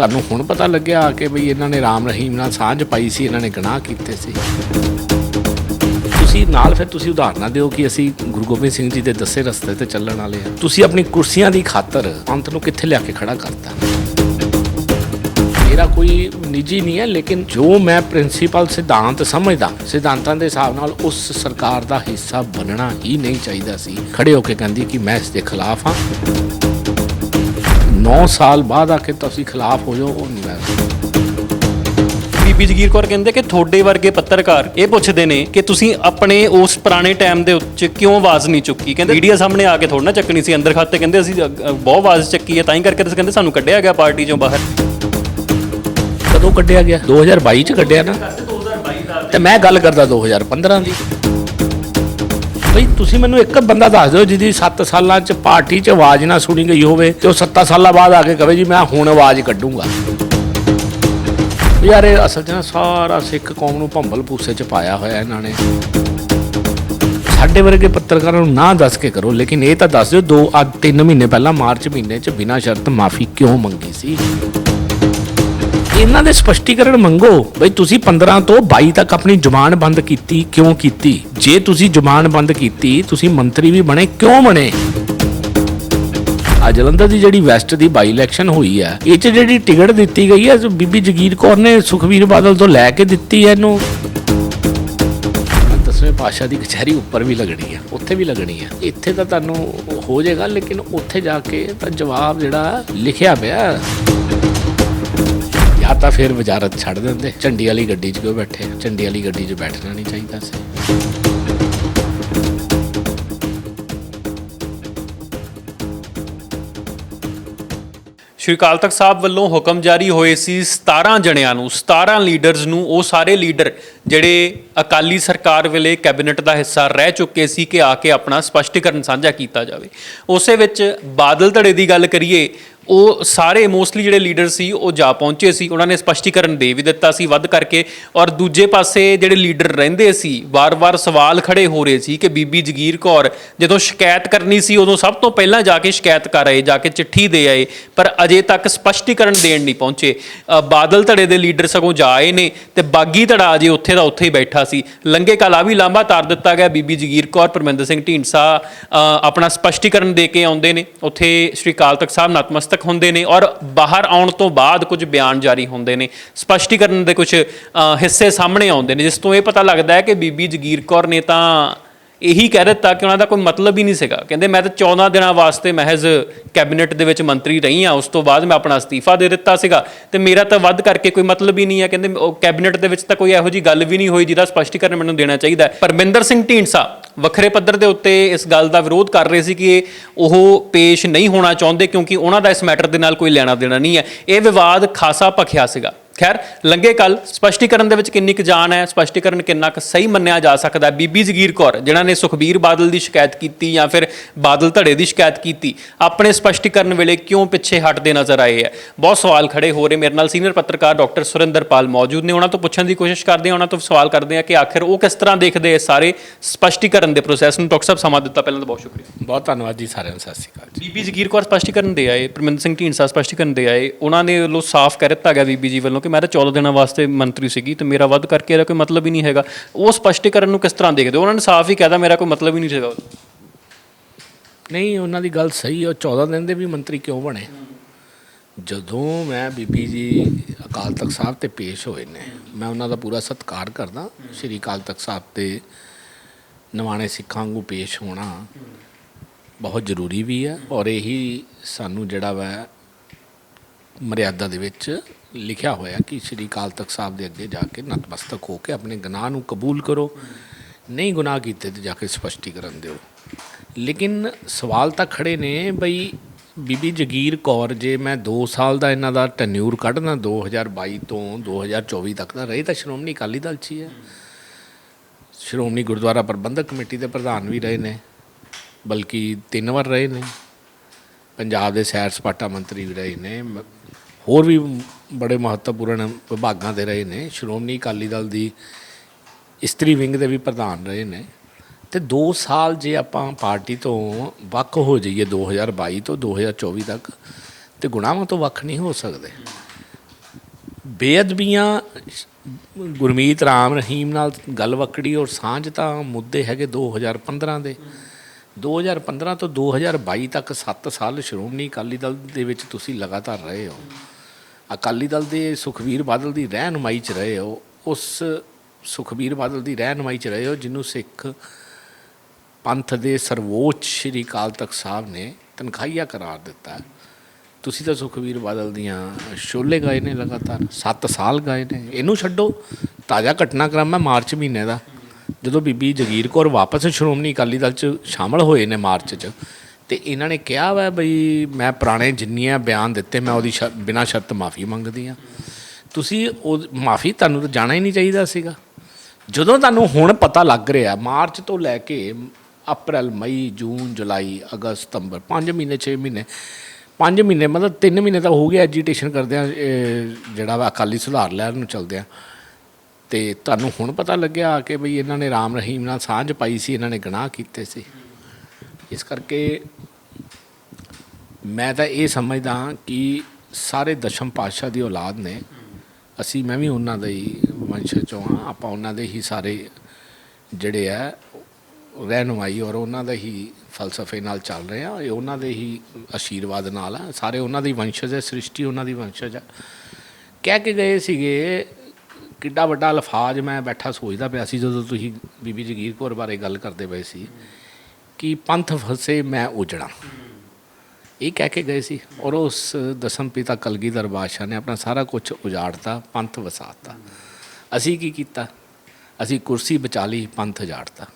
ਤੁਹਾਨੂੰ ਹੁਣ ਪਤਾ ਲੱਗਿਆ ਕਿ ਬਈ ਇਹਨਾਂ ਨੇ ਰਾਮ ਰਹੀਮ ਨਾਲ ਸਾਂਝ ਪਾਈ ਸੀ, ਇਹਨਾਂ ਨੇ ਗੁਨਾਹ ਕੀਤੇ ਸੀ। ਤੁਸੀਂ ਨਾਲ ਫਿਰ ਤੁਸੀਂ ਉਦਾਹਰਨਾਂ ਦਿਓ ਕਿ ਅਸੀਂ ਗੁਰੂ ਗੋਬਿੰਦ ਸਿੰਘ ਜੀ ਦੇ ਦੱਸੇ ਰਸਤੇ ਤੇ ਚੱਲਣ ਵਾਲੇ ਆ ਤੁਸੀਂ ਆਪਣੀ ਕੁਰਸੀਆਂ ਦੀ ਖਾਤਰ ਅੰਤ ਨੂੰ ਕਿੱਥੇ ਲਿਆ ਕੇ ਖੜਾ ਕਰਤਾ? ਮੇਰਾ ਕੋਈ ਨਿੱਜੀ ਨਹੀਂ ਹੈ, ਲੇਕਿਨ ਜੋ ਮੈਂ ਪ੍ਰਿੰਸੀਪਲ ਸਿਧਾਂਤ ਸਮਝਦਾ, ਸਿਧਾਂਤਾਂ ਦੇ ਹਿਸਾਬ ਨਾਲ ਉਸ ਸਰਕਾਰ ਦਾ ਹਿੱਸਾ ਬਣਨਾ ਹੀ ਨਹੀਂ ਚਾਹੀਦਾ ਸੀ। ਖੜੇ ਹੋ ਕੇ ਕਹਿੰਦੀ ਕਿ ਮੈਂ ਇਸ ਦੇ ਖਿਲਾਫ ਹਾਂ। 9 ਸਾਲ ਬਾਅਦ ਆ ਕੇ ਤੁਸੀਂ ਖਿਲਾਫ ਹੋ ਜਾਓ ਉਹ ਨਹੀਂ ਮੈਂ ਬੀਬੀ ਜਗੀਰ ਕੌਰ ਕਹਿੰਦੇ ਕਿ ਤੁਹਾਡੇ ਵਰਗੇ ਪੱਤਰਕਾਰ ਇਹ ਪੁੱਛਦੇ ਨੇ ਕਿ ਤੁਸੀਂ ਆਪਣੇ ਉਸ ਪੁਰਾਣੇ ਟਾਈਮ ਦੇ ਉੱਚ ਕਿਉਂ ਆਵਾਜ਼ ਨਹੀਂ ਚੁੱਕੀ? ਕਹਿੰਦੇ ਮੀਡੀਆ ਸਾਹਮਣੇ ਆ ਕੇ ਥੋੜਾ ਨਾ ਚੱਕਣੀ ਸੀ ਅੰਦਰ ਖਾਤੇ ਕਹਿੰਦੇ ਅਸੀਂ ਅ, ਅ, ਬਹੁਤ ਆਵਾਜ਼ ਚੱਕੀ ਹੈ ਤਾਂ ਹੀ ਕਰਕੇ ਤੁਸੀਂ ਕਹਿੰਦੇ ਸਾਨੂੰ ਕੱਢਿਆ ਗਿਆ ਪਾਰਟੀ ਚੋਂ ਬਾਹਰ। ਕਦੋਂ ਕੱਢਿਆ ਗਿਆ? 2022 ਚ ਕੱਢਿਆ ਨਾ। ਤੇ ਮੈਂ ਗੱਲ ਕਰਦਾ 2015 ਦੀ। ਬਈ ਤੁਸੀਂ ਮੈਨੂੰ ਇੱਕ ਬੰਦਾ ਦੱਸ ਦਿਓ ਜਿਹਦੀ 7 ਸਾਲਾਂ ਚ ਪਾਰਟੀ ਚ ਆਵਾਜ਼ ਨਾ ਸੁਣੀ ਗਈ ਹੋਵੇ ਤੇ ਉਹ 7 ਸਾਲਾਂ ਬਾਅਦ ਆ ਕੇ ਕਹੇ ਜੀ ਮੈਂ ਹੁਣ ਆਵਾਜ਼ ਕੱਢੂੰਗਾ। ਯਾਰ ਇਹ ਅਸਲ ਚ ਨਾ ਸਾਰਾ ਸਿੱਖ ਕੌਮ ਨੂੰ ਭੰਬਲ ਪੂਸੇ ਚ ਪਾਇਆ ਹੋਇਆ ਇਹਨਾਂ ਨੇ। ਸਾਡੇ ਵਰਗੇ ਪੱਤਰਕਾਰਾਂ ਨੂੰ ਨਾ ਦੱਸ ਕੇ ਕਰੋ, ਲੇਕਿਨ ਇਹ ਤਾਂ ਦੱਸ ਦਿਓ ਦੋ ਅੱਜ 3 ਮਹੀਨੇ ਪਹਿਲਾਂ ਮਾਰਚ ਮਹੀਨੇ ਚ ਬਿਨਾਂ ਸ਼ਰਤ ਮਾਫੀ ਕਿਉਂ ਮੰਗੀ ਸੀ? ਇਹਨਾਂ ਦੇ ਸਪਸ਼ਟੀਕਰਨ ਮੰਗੋ, ਬਈ ਤੁਸੀਂ 15 ਤੋਂ 22 ਤੱਕ ਆਪਣੀ ਜ਼ੁਬਾਨ ਬੰਦ ਕੀਤੀ, ਕਿਉਂ ਕੀਤੀ? ਜੇ ਤੁਸੀਂ ਜ਼ੁਬਾਨ ਬੰਦ ਕੀਤੀ, ਤੁਸੀਂ ਮੰਤਰੀ ਵੀ ਬਣੇ, ਕਿਉਂ ਬਣੇ? ਆ ਜਲੰਧਰ ਦੀ ਜਿਹੜੀ ਵੈਸਟ ਦੀ ਬਾਈ ਇਲੈਕਸ਼ਨ ਹੋਈ ਹੈ, ਇਹ ਚ ਜਿਹੜੀ ਟਿਕਟ ਦਿੱਤੀ ਗਈ ਹੈ, ਬੀਬੀ ਜਗੀਰ ਕੌਰ ਨੇ ਸੁਖਵੀਰ ਬਾਦਲ ਤੋਂ ਲੈ ਕੇ ਦਿੱਤੀ ਹੈ ਇਹਨੂੰ। ਦਸਵੇਂ ਪਾਸ਼ਾ ਦੀ ਕਚਹਿਰੀ ਉੱਪਰ ਵੀ ਲੱਗਣੀ ਹੈ, ਉੱਥੇ ਵੀ ਲੱਗਣੀ ਹੈ। ਇੱਥੇ ਤਾਂ ਤੁਹਾਨੂੰ ਹੋ ਜਾਏਗਾ, ਲੇਕਿਨ ਉੱਥੇ ਜਾ ਕੇ ਤਾਂ ਜਵਾਬ ਜਿਹੜਾ ਲਿਖਿਆ ਪਿਆ ਜਾਂ ਤਾਂ ਫਿਰ ਵਜ਼ਾਰਤ ਛੱਡ ਦਿੰਦੇ। ਝੰਡੀ ਵਾਲੀ ਗੱਡੀ 'ਚ ਕਿਉਂ ਬੈਠੇ ਝੰਡੀ ਵਾਲੀ ਗੱਡੀ 'ਚ ਬੈਠਣਾ ਨਹੀਂ ਚਾਹੀਦਾ ਸੀ। ਸ਼੍ਰੀ ਅਕਾਲ ਤਖਤ ਸਾਹਿਬ ਵੱਲੋਂ ਹੁਕਮ ਜਾਰੀ ਹੋਏ ਸੀ 17 ਜਣਿਆਂ ਨੂੰ 17 ਲੀਡਰਸ ਨੂੰ, ਉਹ ਸਾਰੇ ਲੀਡਰ ਜਿਹੜੇ ਅਕਾਲੀ ਸਰਕਾਰ ਵੇਲੇ ਕੈਬਨਿਟ ਦਾ ਹਿੱਸਾ ਰਹਿ ਚੁੱਕੇ ਸੀ ਕਿ ਆ ਕੇ ਆਪਣਾ ਸਪਸ਼ਟੀਕਰਨ ਸਾਂਝਾ ਕੀਤਾ ਜਾਵੇ। ਉਸੇ ਵਿੱਚ ਬਾਦਲ ਧੜੇ ਦੀ ਗੱਲ ਕਰੀਏ ਉਹ ਸਾਰੇ ਮੋਸਟਲੀ ਜਿਹੜੇ ਲੀਡਰ ਸੀ, ਉਹ ਜਾ ਪਹੁੰਚੇ ਸੀ। ਉਹਨਾਂ ਨੇ ਸਪਸ਼ਟੀਕਰਨ ਦੇ ਵੀ ਦਿੱਤਾ ਸੀ ਵੱਧ ਕਰਕੇ। ਔਰ ਦੂਜੇ ਪਾਸੇ ਜਿਹੜੇ ਲੀਡਰ ਰਹਿੰਦੇ ਸੀ, ਵਾਰ-ਵਾਰ ਸਵਾਲ ਖੜੇ ਹੋ ਰਹੇ ਸੀ ਕਿ ਬੀਬੀ ਜਗੀਰ ਕੌਰ ਜਦੋਂ ਸ਼ਿਕਾਇਤ ਕਰਨੀ ਸੀ, ਉਦੋਂ ਸਭ ਤੋਂ ਪਹਿਲਾਂ ਜਾ ਕੇ ਸ਼ਿਕਾਇਤ ਕਰ ਆਏ, ਜਾ ਕੇ ਚਿੱਠੀ ਦੇ ਆਏ, ਪਰ ਅਜੇ ਤੱਕ ਸਪਸ਼ਟੀਕਰਨ ਦੇਣ ਨਹੀਂ ਪਹੁੰਚੇ। ਬਾਦਲ ਧੜੇ ਦੇ ਲੀਡਰ ਸਗੋਂ ਜਾ ਆਏ ਨੇ ਤੇ ਬਾਗੀ ਧੜਾ ਅਜੇ ਉੱਥੇ ਦਾ ਉੱਥੇ ਹੀ ਬੈਠਾ ਸੀ। ਲੰਗੇ ਕਾਲਾ ਵੀ ਲਾਂਭਾ ਤਾਰ ਦਿੱਤਾ ਗਿਆ ਬੀਬੀ ਜਗੀਰ ਕੌਰ, ਪਰਮਿੰਦਰ ਸਿੰਘ ਢੀਂਡਸਾ ਆਪਣਾ ਸਪਸ਼ਟੀਕਰਨ ਦੇ ਕੇ ਆਉਂਦੇ ਨੇ। ਉੱਥੇ ਸ਼੍ਰੀ ਅਕਾਲ ਤਖਤ ਸਾਹਿਬ, ਨਤਮਸਤਕ ਹੁੰਦੇ ਨੇ ਔਰ ਬਾਹਰ ਆਉਣ ਤੋਂ ਬਾਅਦ ਕੁਝ ਬਿਆਨ ਜਾਰੀ ਹੁੰਦੇ ਨੇ। ਸਪਸ਼ਟੀਕਰਨ ਦੇ ਕੁਝ ਅ, ਹਿੱਸੇ ਸਾਹਮਣੇ ਆਉਂਦੇ ਨੇ ਜਿਸ ਤੋਂ ਇਹ ਪਤਾ ਲੱਗਦਾ ਹੈ ਕਿ ਬੀਬੀ ਜਗੀਰ ਕੌਰ ਨੇ ਤਾਂ ਇਹੀ ਕਹਿ ਦਿੱਤਾ ਕਿ ਉਹਨਾਂ ਦਾ ਕੋਈ ਮਤਲਬ ਹੀ ਨਹੀਂ ਸੀਗਾ। ਕਹਿੰਦੇ, ਮੈਂ ਤਾਂ 14 ਦਿਨਾਂ ਵਾਸਤੇ ਮਹਿਜ਼ ਕੈਬਨਿਟ ਦੇ ਵਿੱਚ ਮੰਤਰੀ ਰਹੀ ਆ ਉਸ ਤੋਂ ਬਾਅਦ ਮੈਂ ਆਪਣਾ ਅਸਤੀਫਾ ਦੇ ਦਿੱਤਾ ਸੀਗਾ। ਤੇ ਮੇਰਾ ਤਾਂ ਵੱਧ ਕਰਕੇ ਕੋਈ ਮਤਲਬ ਹੀ ਨਹੀਂ ਹੈ। ਕਹਿੰਦੇ, ਉਹ ਕੈਬਨਿਟ ਦੇ ਵਿੱਚ ਤਾਂ ਕੋਈ ਇਹੋ ਜੀ ਗੱਲ ਵੀ ਨਹੀਂ ਹੋਈ ਜਿਹਦਾ ਸਪਸ਼ਟੀਕਰਨ ਮੈਨੂੰ ਦੇਣਾ ਚਾਹੀਦਾ ਹੈ। ਪਰਮਿੰਦਰ ਸਿੰਘ ਢੀਂਡਸਾ ਵੱਖਰੇ ਪੱਧਰ ਦੇ ਉੱਤੇ ਇਸ ਗੱਲ ਦਾ ਵਿਰੋਧ ਕਰ ਰਹੇ ਸੀ ਕਿ ਉਹ ਪੇਸ਼ ਨਹੀਂ ਹੋਣਾ ਚਾਹੁੰਦੇ ਕਿਉਂਕਿ ਉਹਨਾਂ ਦਾ ਇਸ ਮੈਟਰ ਦੇ ਨਾਲ ਕੋਈ ਲੈਣਾ ਦੇਣਾ ਨਹੀਂ ਹੈ। ਇਹ ਵਿਵਾਦ ਖਾਸਾ ਭਖਿਆ ਸੀਗਾ। ਖੈਰ ਲੰਗੇ ਕੱਲ ਸਪਸ਼ਟੀਕਰਨ ਦੇ ਵਿੱਚ ਕਿੰਨੀ ਕੁ ਜਾਨ ਹੈ ਸਪਸ਼ਟੀਕਰਨ ਕਿੰਨਾ ਕੁ ਸਹੀ ਮੰਨਿਆ ਜਾ ਸਕਦਾ? ਬੀਬੀ ਜਗੀਰ ਕੌਰ ਜਿਨ੍ਹਾਂ ਨੇ ਸੁਖਬੀਰ ਬਾਦਲ ਦੀ ਸ਼ਿਕਾਇਤ ਕੀਤੀ ਜਾਂ ਫਿਰ ਬਾਦਲ ਧੜੇ ਦੀ ਸ਼ਿਕਾਇਤ ਕੀਤੀ ਆਪਣੇ ਸਪਸ਼ਟੀਕਰਨ ਵੇਲੇ ਕਿਉਂ ਪਿੱਛੇ ਹਟਦੇ ਨਜ਼ਰ ਆਏ ਹੈ? ਬਹੁਤ ਸਵਾਲ ਖੜੇ ਹੋ ਰਹੇ ਮੇਰੇ ਨਾਲ ਸੀਨੀਅਰ ਪੱਤਰਕਾਰ ਡਾਕਟਰ ਸੁਰਿੰਦਰਪਾਲ ਮੌਜੂਦ ਨੇ। ਉਹਨਾਂ ਤੋਂ ਪੁੱਛਣ ਦੀ ਕੋਸ਼ਿਸ਼ ਕਰਦੇ ਹਾਂ ਉਹਨਾਂ ਤੋਂ ਸਵਾਲ ਕਰਦੇ ਹਾਂ ਕਿ ਆਖਿਰ ਉਹ ਕਿਸ ਤਰ੍ਹਾਂ ਦੇਖਦੇ ਸਾਰੇ ਸਪਸ਼ਟੀਕਰਨ ਦੇ ਪ੍ਰੋਸੈਸ ਨੂੰ? ਡਾਕਟਰ ਸਾਹਿਬ ਸਮਾਂ ਦਿੱਤਾ ਪਹਿਲਾਂ ਤਾਂ ਬਹੁਤ ਸ਼ੁਕਰੀਆ। ਬਹੁਤ ਧੰਨਵਾਦ ਜੀ ਸਾਰਿਆਂ ਨੂੰ ਸਤਿ ਸ਼੍ਰੀ ਅਕਾਲ ਜੀ। ਬੀਬੀ ਜਗੀਰ ਕੌਰ ਸਪਸ਼ਟੀਕਰਨ ਦੇ ਆਏ ਪਰਮਿੰਦਰ ਸਿੰਘ ਢੀਂਡਸਾ ਸਪਸ਼ਟੀਕਰਨ ਦੇ ਆਏ ਉਹਨਾਂ ਨੇ ਵੱਲੋਂ ਸਾਫ਼ ਕਹਿ ਦਿੱਤਾ ਗਿਆ ਬੀਬੀ ਜੀ ਵੱਲੋਂ ਕਿ ਮੈਂ ਤਾਂ 14 ਦਿਨਾਂ ਵਾਸਤੇ ਮੰਤਰੀ ਸੀਗੀ ਤੇ ਮੇਰਾ ਵੱਧ ਕਰਕੇ ਇਹਦਾ ਕੋਈ ਮਤਲਬ ਹੀ ਨਹੀਂ ਹੈਗਾ। ਉਹ ਸਪਸ਼ਟੀਕਰਨ ਨੂੰ ਕਿਸ ਤਰ੍ਹਾਂ ਦੇਖਦੇ ਹੋ? ਉਹਨਾਂ ਨੇ ਸਾਫ਼ ਹੀ ਕਹਿਦਾ ਮੇਰਾ ਕੋਈ ਮਤਲਬ ਹੀ ਨਹੀਂ ਸੀਗਾ। ਨਹੀਂ, ਉਹਨਾਂ ਦੀ ਗੱਲ ਸਹੀ ਹੈ ਉਹ 14 ਦਿਨ ਦੇ ਵੀ ਮੰਤਰੀ ਕਿਉਂ ਬਣੇ? ਜਦੋਂ ਮੈਂ ਬੀਬੀ ਜੀ ਅਕਾਲ ਤਖਤ ਸਾਹਿਬ ਤੇ ਪੇਸ਼ ਹੋਏ ਨੇ, ਮੈਂ ਉਹਨਾਂ ਦਾ ਪੂਰਾ ਸਤਿਕਾਰ ਕਰਦਾ, ਸ੍ਰੀ ਅਕਾਲ ਤਖਤ ਸਾਹਿਬ ਤੇ ਨਵਾਣੇ ਸਿੱਖਾਂ ਨੂੰ ਪੇਸ਼ ਹੋਣਾ ਬਹੁਤ ਜ਼ਰੂਰੀ ਵੀ ਹੈ ਔਰ ਇਹੀ ਸਾਨੂੰ ਜਿਹੜਾ ਵਾ ਮਰਿਆਦਾ ਦੇ ਵਿੱਚ ਲਿਖਿਆ ਹੋਇਆ ਕਿ ਸ੍ਰੀ ਅਕਾਲ ਤਖਤ ਸਾਹਿਬ ਦੇ ਅੱਗੇ ਜਾ ਕੇ ਨਤਮਸਤਕ ਹੋ ਕੇ ਆਪਣੇ ਗੁਨਾਹ ਨੂੰ ਕਬੂਲ ਕਰੋ, ਨਹੀਂ ਗੁਨਾਹ ਕੀਤੇ ਤੇ ਜਾ ਕੇ ਸਪਸ਼ਟੀਕਰਨ ਦਿਓ। ਲੇਕਿਨ ਸਵਾਲ ਤਾਂ ਖੜੇ ਨੇ ਬਈ ਬੀਬੀ ਜਗੀਰ ਕੌਰ, ਜੇ ਮੈਂ 2 ਸਾਲ ਦਾ ਇਹਨਾਂ ਦਾ ਟੈਨਿਊਰ ਕੱਢਦਾ 2022 ਤੋਂ 2024 ਤੱਕ ਦਾ ਰਹੇ ਤਾਂ ਸ਼੍ਰੋਮਣੀ ਅਕਾਲੀ ਦਲ 'ਚ ਹੀ ਹੈ। ਸ਼੍ਰੋਮਣੀ ਗੁਰਦੁਆਰਾ ਪ੍ਰਬੰਧਕ ਕਮੇਟੀ ਦੇ ਪ੍ਰਧਾਨ ਵੀ ਰਹੇ ਨੇ, ਬਲਕਿ ਤਿੰਨ ਵਾਰ ਰਹੇ ਨੇ। ਪੰਜਾਬ ਦੇ ਸੈਰ ਸਪਾਟਾ ਮੰਤਰੀ ਵੀ ਰਹੇ ਨੇ ਮ- ਹੋਰ ਵੀ ਬੜੇ ਮਹੱਤਵਪੂਰਨ ਵਿਭਾਗਾਂ ਦੇ ਰਹੇ ਨੇ। ਸ਼੍ਰੋਮਣੀ ਅਕਾਲੀ ਦਲ ਦੀ ਇਸਤਰੀ ਵਿੰਗ ਦੇ ਵੀ ਪ੍ਰਧਾਨ ਰਹੇ ਨੇ। ਤੇ 2 ਸਾਲ ਜੇ ਆਪਾਂ ਪਾਰਟੀ ਤੋਂ ਵੱਖ ਹੋ ਜਾਈਏ 2022 ਤੋਂ 2024 ਤੱਕ, ਤੇ ਗੁਨਾਹਾਂ ਤੋਂ ਵੱਖ ਨਹੀਂ ਹੋ ਸਕਦੇ। ਬੇਅਦਬੀਆਂ, ਗੁਰਮੀਤ ਰਾਮ ਰਹੀਮ ਨਾਲ ਗੱਲ ਵਕੜੀ ਔਰ ਸਾਂਝ ਤਾਂ ਮੁੱਦੇ ਹੈਗੇ 2015 ਦੇ। 2015 ਤੋਂ 2022 ਤੱਕ 7 ਸਾਲ ਸ਼੍ਰੋਮਣੀ ਅਕਾਲੀ ਦਲ ਦੇ ਵਿੱਚ ਤੁਸੀਂ ਲਗਾਤਾਰ ਰਹੇ ਹੋ। ਅਕਾਲੀ ਦਲ ਦੇ ਸੁਖਬੀਰ ਬਾਦਲ ਦੀ ਰਹਿਨੁਮਾਈ 'ਚ ਰਹੇ ਹੋ, ਉਸ ਸੁਖਬੀਰ ਬਾਦਲ ਦੀ ਰਹਿਨੁਮਾਈ 'ਚ ਰਹੇ ਹੋ ਜਿਹਨੂੰ ਸਿੱਖ ਪੰਥ ਦੇ ਸਰਵੋੱਚ ਸ਼੍ਰੀ ਅਕਾਲ ਤਖਤ ਸਾਹਿਬ ਨੇ ਤਨਖਾਹੀਆ ਕਰਾਰ ਦਿੱਤਾ। ਤੁਸੀਂ ਤਾਂ ਸੁਖਬੀਰ ਬਾਦਲ ਦੀਆਂ ਸ਼ੋਲੇ ਗਾਏ ਨੇ ਲਗਾਤਾਰ 7 ਸਾਲ ਗਾਏ ਨੇ। ਇਹਨੂੰ ਛੱਡੋ, ਤਾਜ਼ਾ ਘਟਨਾਕ੍ਰਮ ਹੈ ਮਾਰਚ ਮਹੀਨੇ ਦਾ। ਜਦੋਂ ਬੀਬੀ ਜਗੀਰ ਕੌਰ ਵਾਪਸ ਸ਼੍ਰੋਮਣੀ ਅਕਾਲੀ ਦਲ 'ਚ ਸ਼ਾਮਲ ਹੋਏ ਨੇ ਮਾਰਚ 'ਚ ਤੇ ਇਹਨਾਂ ਨੇ ਕਿਹਾ ਵਾ ਬਈ ਮੈਂ ਪੁਰਾਣੇ ਜਿੰਨੀਆਂ ਬਿਆਨ ਦਿੱਤੇ, ਮੈਂ ਉਹਦੀ ਸ਼ਰ- ਬਿਨਾਂ ਸ਼ਰਤ ਮਾਫੀ ਮੰਗਦੀ ਆ ਤੁਸੀਂ ਉਹ ਮਾਫੀ ਤੁਹਾਨੂੰ ਤਾਂ ਜਾਣਾ ਹੀ ਨਹੀਂ ਚਾਹੀਦਾ ਸੀਗਾ। ਜਦੋਂ ਤੁਹਾਨੂੰ ਹੁਣ ਪਤਾ ਲੱਗ ਰਿਹਾ, ਮਾਰਚ ਤੋਂ ਲੈ ਕੇ ਅਪ੍ਰੈਲ, ਮਈ, ਜੂਨ, ਜੁਲਾਈ, ਅਗਸਤ, ਸਤੰਬਰ 5 ਮਹੀਨੇ 6 ਮਹੀਨੇ 5 ਮਹੀਨੇ, ਮਤਲਬ 3 ਮਹੀਨੇ ਤਾਂ ਹੋ ਗਿਆ ਐਜੀਟੇਸ਼ਨ ਕਰਦਿਆਂ ਇਹ ਜਿਹੜਾ ਵਾ ਅਕਾਲੀ ਸੁਧਾਰ ਲਹਿਰ ਨੂੰ ਚਲਦਿਆਂ ਤੇ ਤੁਹਾਨੂੰ ਹੁਣ ਪਤਾ ਲੱਗਿਆ ਕਿ ਬਈ ਇਹਨਾਂ ਨੇ ਰਾਮ ਰਹੀਮ ਨਾਲ ਸਾਂਝ ਪਾਈ ਸੀ, ਇਹਨਾਂ ਨੇ ਗੁਨਾਹ ਕੀਤੇ ਸੀ। ਇਸ ਕਰਕੇ ਮੈਂ ਤਾਂ ਇਹ ਸਮਝਦਾ ਹਾਂ ਕਿ ਸਾਰੇ ਦਸ਼ਮ ਪਾਤਸ਼ਾਹ ਦੀ ਔਲਾਦ ਨੇ, ਅਸੀਂ ਮੈਂ ਵੀ ਉਹਨਾਂ ਦੇ ਹੀ ਵੰਸ਼ ਚੋਂ ਹਾਂ, ਆਪਾਂ ਉਹਨਾਂ ਦੇ ਹੀ ਸਾਰੇ ਜਿਹੜੇ ਆ, ਰਹਿਨੁਮਾਈ ਔਰ ਉਹਨਾਂ ਦੇ ਹੀ ਫਲਸਫੇ ਨਾਲ ਚੱਲ ਰਹੇ ਆ ਇਹ ਉਹਨਾਂ ਦੇ ਹੀ ਆਸ਼ੀਰਵਾਦ ਨਾਲ ਆ, ਸਾਰੇ ਉਹਨਾਂ ਦੀ ਵੰਸ਼ਜ ਹੈ, ਸ੍ਰਿਸ਼ਟੀ ਉਹਨਾਂ ਦੀ ਵੰਸ਼ਜ ਆ। ਕਹਿ ਕੇ ਗਏ ਸੀਗੇ, ਕਿੱਡਾ ਵੱਡਾ ਅਲਫਾਜ਼ ਮੈਂ ਬੈਠਾ ਸੋਚਦਾ ਪਿਆ ਸੀ ਜਦੋਂ ਤੁਸੀਂ ਬੀਬੀ ਜਗੀਰ ਕੌਰ ਬਾਰੇ ਗੱਲ ਕਰਦੇ ਪਏ ਸੀ। ਕਿ ਪੰਥ ਫਸੇ ਮੈਂ ਉਜੜਾ। ਇਹ ਕਹਿ ਕੇ ਗਏ ਸੀ ਔਰ ਉਸ ਦਸਮ ਪਿਤਾ ਕਲਗੀਧਰ ਬਾਦਸ਼ਾਹ ਨੇ ਆਪਣਾ ਸਾਰਾ ਕੁਝ ਉਜਾੜਤਾ, ਪੰਥ ਵਸਾਤਾ। ਅਸੀਂ ਕੀ ਕੀਤਾ? ਅਸੀਂ ਕੁਰਸੀ ਬਚਾ ਲਈ, ਪੰਥ ਉਜਾੜਤਾ।